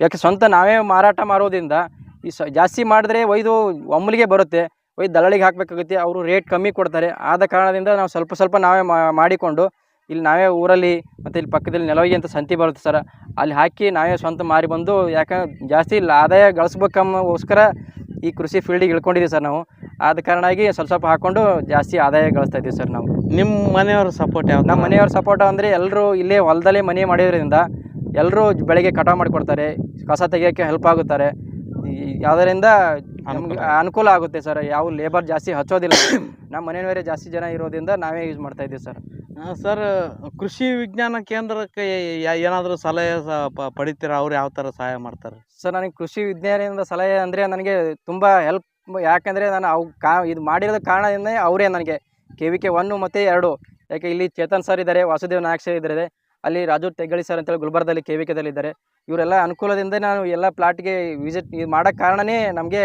ಯಾಕೆ ಸ್ವಂತ ನಾವೇ ಮಾರಾಟ ಮಾರೋದ್ರಿಂದ ಈ ಸ ಜಾಸ್ತಿ ಮಾಡಿದ್ರೆ ಒಯ್ದು ಒಮ್ಮಲಿಗೆ ಬರುತ್ತೆ ಒಯ್ದು ದಲ್ಲಾಳಿಗೆ ಹಾಕಬೇಕಾಗುತ್ತೆ ಅವರು ರೇಟ್ ಕಮ್ಮಿ ಕೊಡ್ತಾರೆ. ಆದ ಕಾರಣದಿಂದ ನಾವು ಸ್ವಲ್ಪ ಸ್ವಲ್ಪ ನಾವೇ ಮಾ- ಮಾಡಿಕೊಂಡು ಇಲ್ಲಿ ನಾವೇ ಊರಲ್ಲಿ ಮತ್ತು ಇಲ್ಲಿ ಪಕ್ಕದಲ್ಲಿ ನೆಲವಾಗಿ ಅಂತ ಸಂತಿ ಬರುತ್ತೆ ಸರ್ ಅಲ್ಲಿ ಹಾಕಿ ನಾವೇ ಸ್ವಂತ ಮಾರಿ ಬಂದು ಯಾಕಂದ್ರೆ ಜಾಸ್ತಿ ಇಲ್ಲಿ ಆದಾಯ ಗಳಿಸ್ಬೇಕಮ್ಮೋಸ್ಕರ ಈ ಕೃಷಿ ಫೀಲ್ಡಿಗೆ ಇಳ್ಕೊಂಡಿದ್ದೀವಿ ಸರ್ ನಾವು. ಆದ ಕಾರಣಾಗಿ ಸ್ವಲ್ಪ ಸ್ವಲ್ಪ ಹಾಕ್ಕೊಂಡು ಜಾಸ್ತಿ ಆದಾಯ ಗಳಿಸ್ತಾ ಇದ್ದೀವಿ ಸರ್ ನಾವು. ನಿಮ್ಮ ಮನೆಯವ್ರ ಸಪೋರ್ಟ್ ಯಾವ ನಮ್ಮ ಮನೆಯವ್ರ ಸಪೋರ್ಟ್ ಅಂದರೆ ಎಲ್ಲರೂ ಇಲ್ಲೇ ಹೊಲದಲ್ಲೇ ಮನೆ ಮಾಡಿರೋದ್ರಿಂದ ಎಲ್ಲರೂ ಬೆಳಗ್ಗೆ ಕಟಾವು ಮಾಡಿಕೊಡ್ತಾರೆ ಕಸ ತೆಗಿಯೋಕ್ಕೆ ಹೆಲ್ಪ್ ಆಗುತ್ತಾರೆ. ಯಾವುದರಿಂದ ನಮ್ಗೆ ಅನುಕೂಲ ಆಗುತ್ತೆ. ಸರ್ ಯಾವ ಲೇಬರ್ ಜಾಸ್ತಿ ಹಚ್ಚೋದಿಲ್ಲ. ನಮ್ಮ ಮನೆಯವರೇ ಜಾಸ್ತಿ ಜನ ಇರೋದ್ರಿಂದ ನಾವೇ ಯೂಸ್ ಮಾಡ್ತಾ ಇದ್ದೀವಿ ಸರ್. ಸರ್ ಕೃಷಿ ವಿಜ್ಞಾನ ಕೇಂದ್ರಕ್ಕೆ ಏನಾದರೂ ಸಲಹೆ ಪಡಿತೀರಾ? ಅವ್ರು ಯಾವ ಥರ ಸಹಾಯ ಮಾಡ್ತಾರೆ? ಸರ್ ನನಗೆ ಕೃಷಿ ವಿಜ್ಞಾನದಿಂದ ಸಲಹೆ ಅಂದರೆ ನನಗೆ ತುಂಬ ಹೆಲ್ಪ್ ಯಾಕೆಂದರೆ ನಾನು ಅವು ಕಾ ಇದು ಮಾಡಿರೋದ ಕಾರಣದಿಂದ ಅವರೇ ನನಗೆ ಕೆ ವಿ ಕೆ ಒನ್ನು ಮತ್ತು ಎರಡು. ಯಾಕೆ ಇಲ್ಲಿ ಚೇತನ್ ಸರ್ ಇದ್ದಾರೆ ವಾಸುದೇವ್ ನಾಯಕ್ ಸರ್ ಇದ್ದಾರೆ. ಅಲ್ಲಿ ರಾಜು ತೆಗ್ಗಳಿ ಸರ್ ಅಂತೇಳಿ ಗುಲ್ಬರ್ಗದಲ್ಲಿ ಕೆ ವಿ ಕೆದಲ್ಲಿ ಇದ್ದಾರೆ ಇವರೆಲ್ಲ ಅನುಕೂಲದಿಂದ ನಾನು ಎಲ್ಲ ಪ್ಲಾಟ್ಗೆ ವಿಸಿಟ್ ಇದು ಮಾಡೋಕ್ಕೆ ಕಾರಣನೇ ನಮಗೆ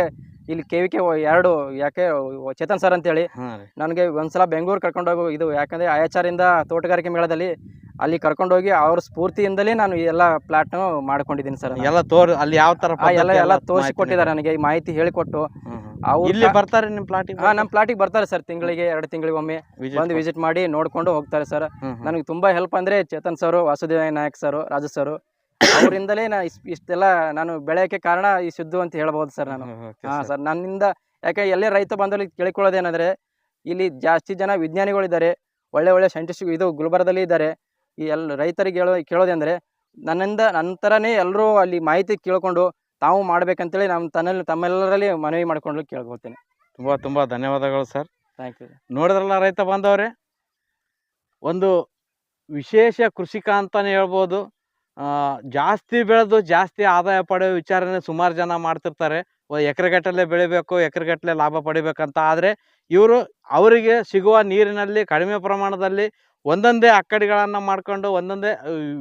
ಇಲ್ಲಿ ಕೆ ವಿ ಕೆ ಎರಡು ಯಾಕೆ ಚೇತನ್ ಸರ್ ಅಂತೇಳಿ. ನನಗೆ ಒಂದ್ಸಲ ಬೆಂಗಳೂರು ಕರ್ಕೊಂಡೋಗು ಇದು ಯಾಕಂದರೆ ಇಂದ ತೋಟಗಾರಿಕೆ ಮೇಳದಲ್ಲಿ ಅಲ್ಲಿ ಕರ್ಕೊಂಡೋಗಿ ಅವ್ರ ಸ್ಫೂರ್ತಿಯಿಂದಲೇ ನಾನು ಎಲ್ಲ ಪ್ಲಾಟ್ನು ಮಾಡ್ಕೊಂಡಿದ್ದೀನಿ ಸರ್ ಎಲ್ಲ ತೋರ್ ಅಲ್ಲಿ ಯಾವ ತರ ಎಲ್ಲ ಎಲ್ಲ ತೋರಿಸಿ ಕೊಟ್ಟಿದ್ದಾರೆ ನನಗೆ ಈ ಮಾಹಿತಿ ಹೇಳಿಕೊಟ್ಟು. ಅವ್ರು ಇಲ್ಲಿ ಬರ್ತಾರೆ ನಿಮ್ಮ ಪ್ಲಾಟಿಗೆ? ಹಾ ನಮ್ಮ ಪ್ಲಾಟಿಗೆ ಬರ್ತಾರೆ ಸರ್ ತಿಂಗಳಿಗೆ ಎರಡು ತಿಂಗಳಿಗೆ ಒಮ್ಮೆ. ಬಂದು ವಿಸಿಟ್ ಮಾಡಿ ನೋಡ್ಕೊಂಡು ಹೋಗ್ತಾರೆ ಸರ್. ನನಗೆ ತುಂಬಾ ಹೆಲ್ಪ್ ಅಂದ್ರೆ Chetan sir Vasudeva Nayak sir Raju sir. ಅವರಿಂದಲೇ ನಾ ಇಷ್ಟೆಲ್ಲ ನಾನು ಬೆಳೆಯೋಕ್ಕೆ ಕಾರಣ ಈ ಸಿದ್ದು ಅಂತ ಹೇಳ್ಬೋದು ಸರ್ ನಾನು. ಹಾ ಸರ್ ನನ್ನಿಂದ ಯಾಕೆ ಎಲ್ಲೇ ರೈತ ಬಂದಲ್ಲಿ ಕೇಳಿಕೊಳ್ಳೋದೇನಂದ್ರೆ ಇಲ್ಲಿ ಜಾಸ್ತಿ ಜನ ವಿಜ್ಞಾನಿಗಳಿದ್ದಾರೆ ಒಳ್ಳೆ ಒಳ್ಳೆ ಸೈಂಟಿಸ್ಟ್ ಇದು ಗುಲ್ಬರ್ಗದಲ್ಲಿ ಇದ್ದಾರೆ. ಈ ಎಲ್ಲ ರೈತರಿಗೆ ಹೇಳೋ ಕೇಳೋದೆಂದ್ರೆ ನನ್ನಿಂದ ನಂತರನೇ ಎಲ್ಲರೂ ಅಲ್ಲಿ ಮಾಹಿತಿ ಕೇಳಿಕೊಂಡು ತಾವು ಮಾಡ್ಬೇಕಂತೇಳಿ ನಮ್ಮ ತನ್ನಲ್ಲಿ ತಮ್ಮೆಲ್ಲರಲ್ಲಿ ಮನವಿ ಮಾಡ್ಕೊಂಡು ಕೇಳ್ಕೊಳ್ತೇನೆ. ತುಂಬಾ ತುಂಬಾ ಧನ್ಯವಾದಗಳು ಸರ್. ಥ್ಯಾಂಕ್ ಯು ನೋಡಿದ್ರಲ್ಲ ರೈತ ಬಾಂಧವ್ರೆ? ಒಂದು ವಿಶೇಷ ಕೃಷಿಕ ಅಂತಲೇ ಹೇಳ್ಬೋದು. ಜಾಸ್ತಿ ಬೆಳೆದು ಜಾಸ್ತಿ ಆದಾಯ ಪಡೆಯೋ ವಿಚಾರನೆ ಸುಮಾರು ಜನ ಮಾಡ್ತಿರ್ತಾರೆ. ಎಕರೆಗಟ್ಟಲೆ ಬೆಳಿಬೇಕು ಎಕರೆಗಟ್ಟಲೆ ಲಾಭ ಪಡಿಬೇಕಂತ. ಆದರೆ ಇವರು ಅವರಿಗೆ ಸಿಗುವ ನೀರಿನಲ್ಲಿ ಕಡಿಮೆ ಪ್ರಮಾಣದಲ್ಲಿ ಒಂದೊಂದೇ ಅಕ್ಕಡಿಗಳನ್ನು ಮಾಡಿಕೊಂಡು ಒಂದೊಂದೇ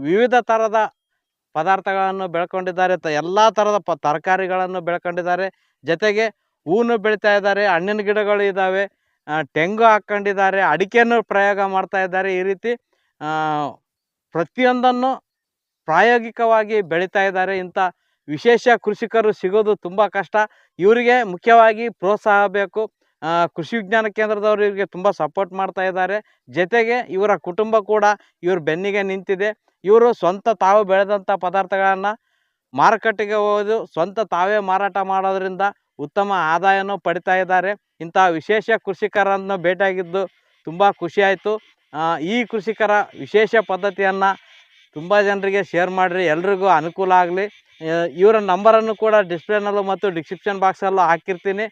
ವಿವಿಧ ಥರದ ಪದಾರ್ಥಗಳನ್ನು ಬೆಳ್ಕೊಂಡಿದ್ದಾರೆ. ತ, ಎಲ್ಲ ಥರದ ಪ, ತರಕಾರಿಗಳನ್ನು ಬೆಳ್ಕೊಂಡಿದ್ದಾರೆ. ಜೊತೆಗೆ ಹೂನು ಬೆಳಿತಾ ಇದ್ದಾರೆ, ಹಣ್ಣಿನ ಗಿಡಗಳು ಇದ್ದಾವೆ ತೆಂಗು ಹಾಕ್ಕೊಂಡಿದ್ದಾರೆ, ಅಡಿಕೆಯನ್ನು ಪ್ರಯೋಗ ಮಾಡ್ತಾ ಇದ್ದಾರೆ. ಈ ರೀತಿ ಪ್ರತಿಯೊಂದನ್ನು ಪ್ರಾಯೋಗಿಕವಾಗಿ ಬೆಳೀತಾ ಇದ್ದಾರೆ. ಇಂಥ ವಿಶೇಷ ಕೃಷಿಕರು ಸಿಗೋದು ತುಂಬ ಕಷ್ಟ. ಇವರಿಗೆ ಮುಖ್ಯವಾಗಿ ಪ್ರೋತ್ಸಾಹ ಬೇಕು. ಕೃಷಿ ವಿಜ್ಞಾನ ಕೇಂದ್ರದವರು ಇವರಿಗೆ ತುಂಬ ಸಪೋರ್ಟ್ ಮಾಡ್ತಾ ಇದ್ದಾರೆ. ಜೊತೆಗೆ ಇವರ ಕುಟುಂಬ ಕೂಡ ಇವ್ರ ಬೆನ್ನಿಗೆ ನಿಂತಿದೆ. ಇವರು ಸ್ವಂತ ತಾವು ಬೆಳೆದಂಥ ಪದಾರ್ಥಗಳನ್ನು ಮಾರುಕಟ್ಟೆಗೆ ಹೋದು ಸ್ವಂತ ತಾವೇ ಮಾರಾಟ ಮಾಡೋದ್ರಿಂದ ಉತ್ತಮ ಆದಾಯನೂ ಪಡಿತಾ ಇದ್ದಾರೆ. ಇಂಥ ವಿಶೇಷ ಕೃಷಿಕರನ್ನು ಭೇಟಿಯಾಗಿದ್ದು ತುಂಬ ಖುಷಿಯಾಯಿತು ಈ ಕೃಷಿಕರ ವಿಶೇಷ ಪದ್ಧತಿಯನ್ನು ತುಂಬ ಜನರಿಗೆ ಶೇರ್ ಮಾಡಿರಿ, ಎಲ್ರಿಗೂ ಅನುಕೂಲ ಆಗಲಿ. ಇವರ ನಂಬರನ್ನು ಕೂಡ ಡಿಸ್ಪ್ಲೇನಲ್ಲೂ ಮತ್ತು ಡಿಸ್ಕ್ರಿಪ್ಷನ್ ಬಾಕ್ಸಲ್ಲೂ ಹಾಕಿರ್ತೀನಿ.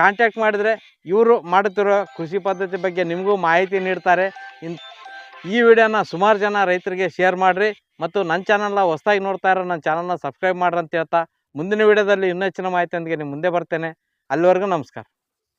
ಕಾಂಟ್ಯಾಕ್ಟ್ ಮಾಡಿದರೆ ಇವರು ಮಾಡುತ್ತಿರೋ ಕೃಷಿ ಪದ್ಧತಿ ಬಗ್ಗೆ ನಿಮಗೂ ಮಾಹಿತಿ ನೀಡ್ತಾರೆ. ಇನ್ ಈ ವಿಡಿಯೋನ ಸುಮಾರು ಜನ ರೈತರಿಗೆ ಶೇರ್ ಮಾಡಿರಿ ಮತ್ತು ನನ್ನ ಚಾನಲ್ನ ಹೊಸ್ದಾಗಿ ನೋಡ್ತಾ ಇರೋ ನನ್ನ ಚಾನಲ್ನ ಸಬ್ಸ್ಕ್ರೈಬ್ ಮಾಡ್ರಿ ಅಂತ ಹೇಳ್ತಾ ಮುಂದಿನ ವಿಡಿಯೋದಲ್ಲಿ ಇನ್ನೂ ಹೆಚ್ಚಿನ ಮಾಹಿತಿಯೊಂದಿಗೆ ನಿಮ್ಮ ಮುಂದೆ ಬರ್ತೇನೆ. ಅಲ್ಲಿವರೆಗೂ ನಮಸ್ಕಾರ.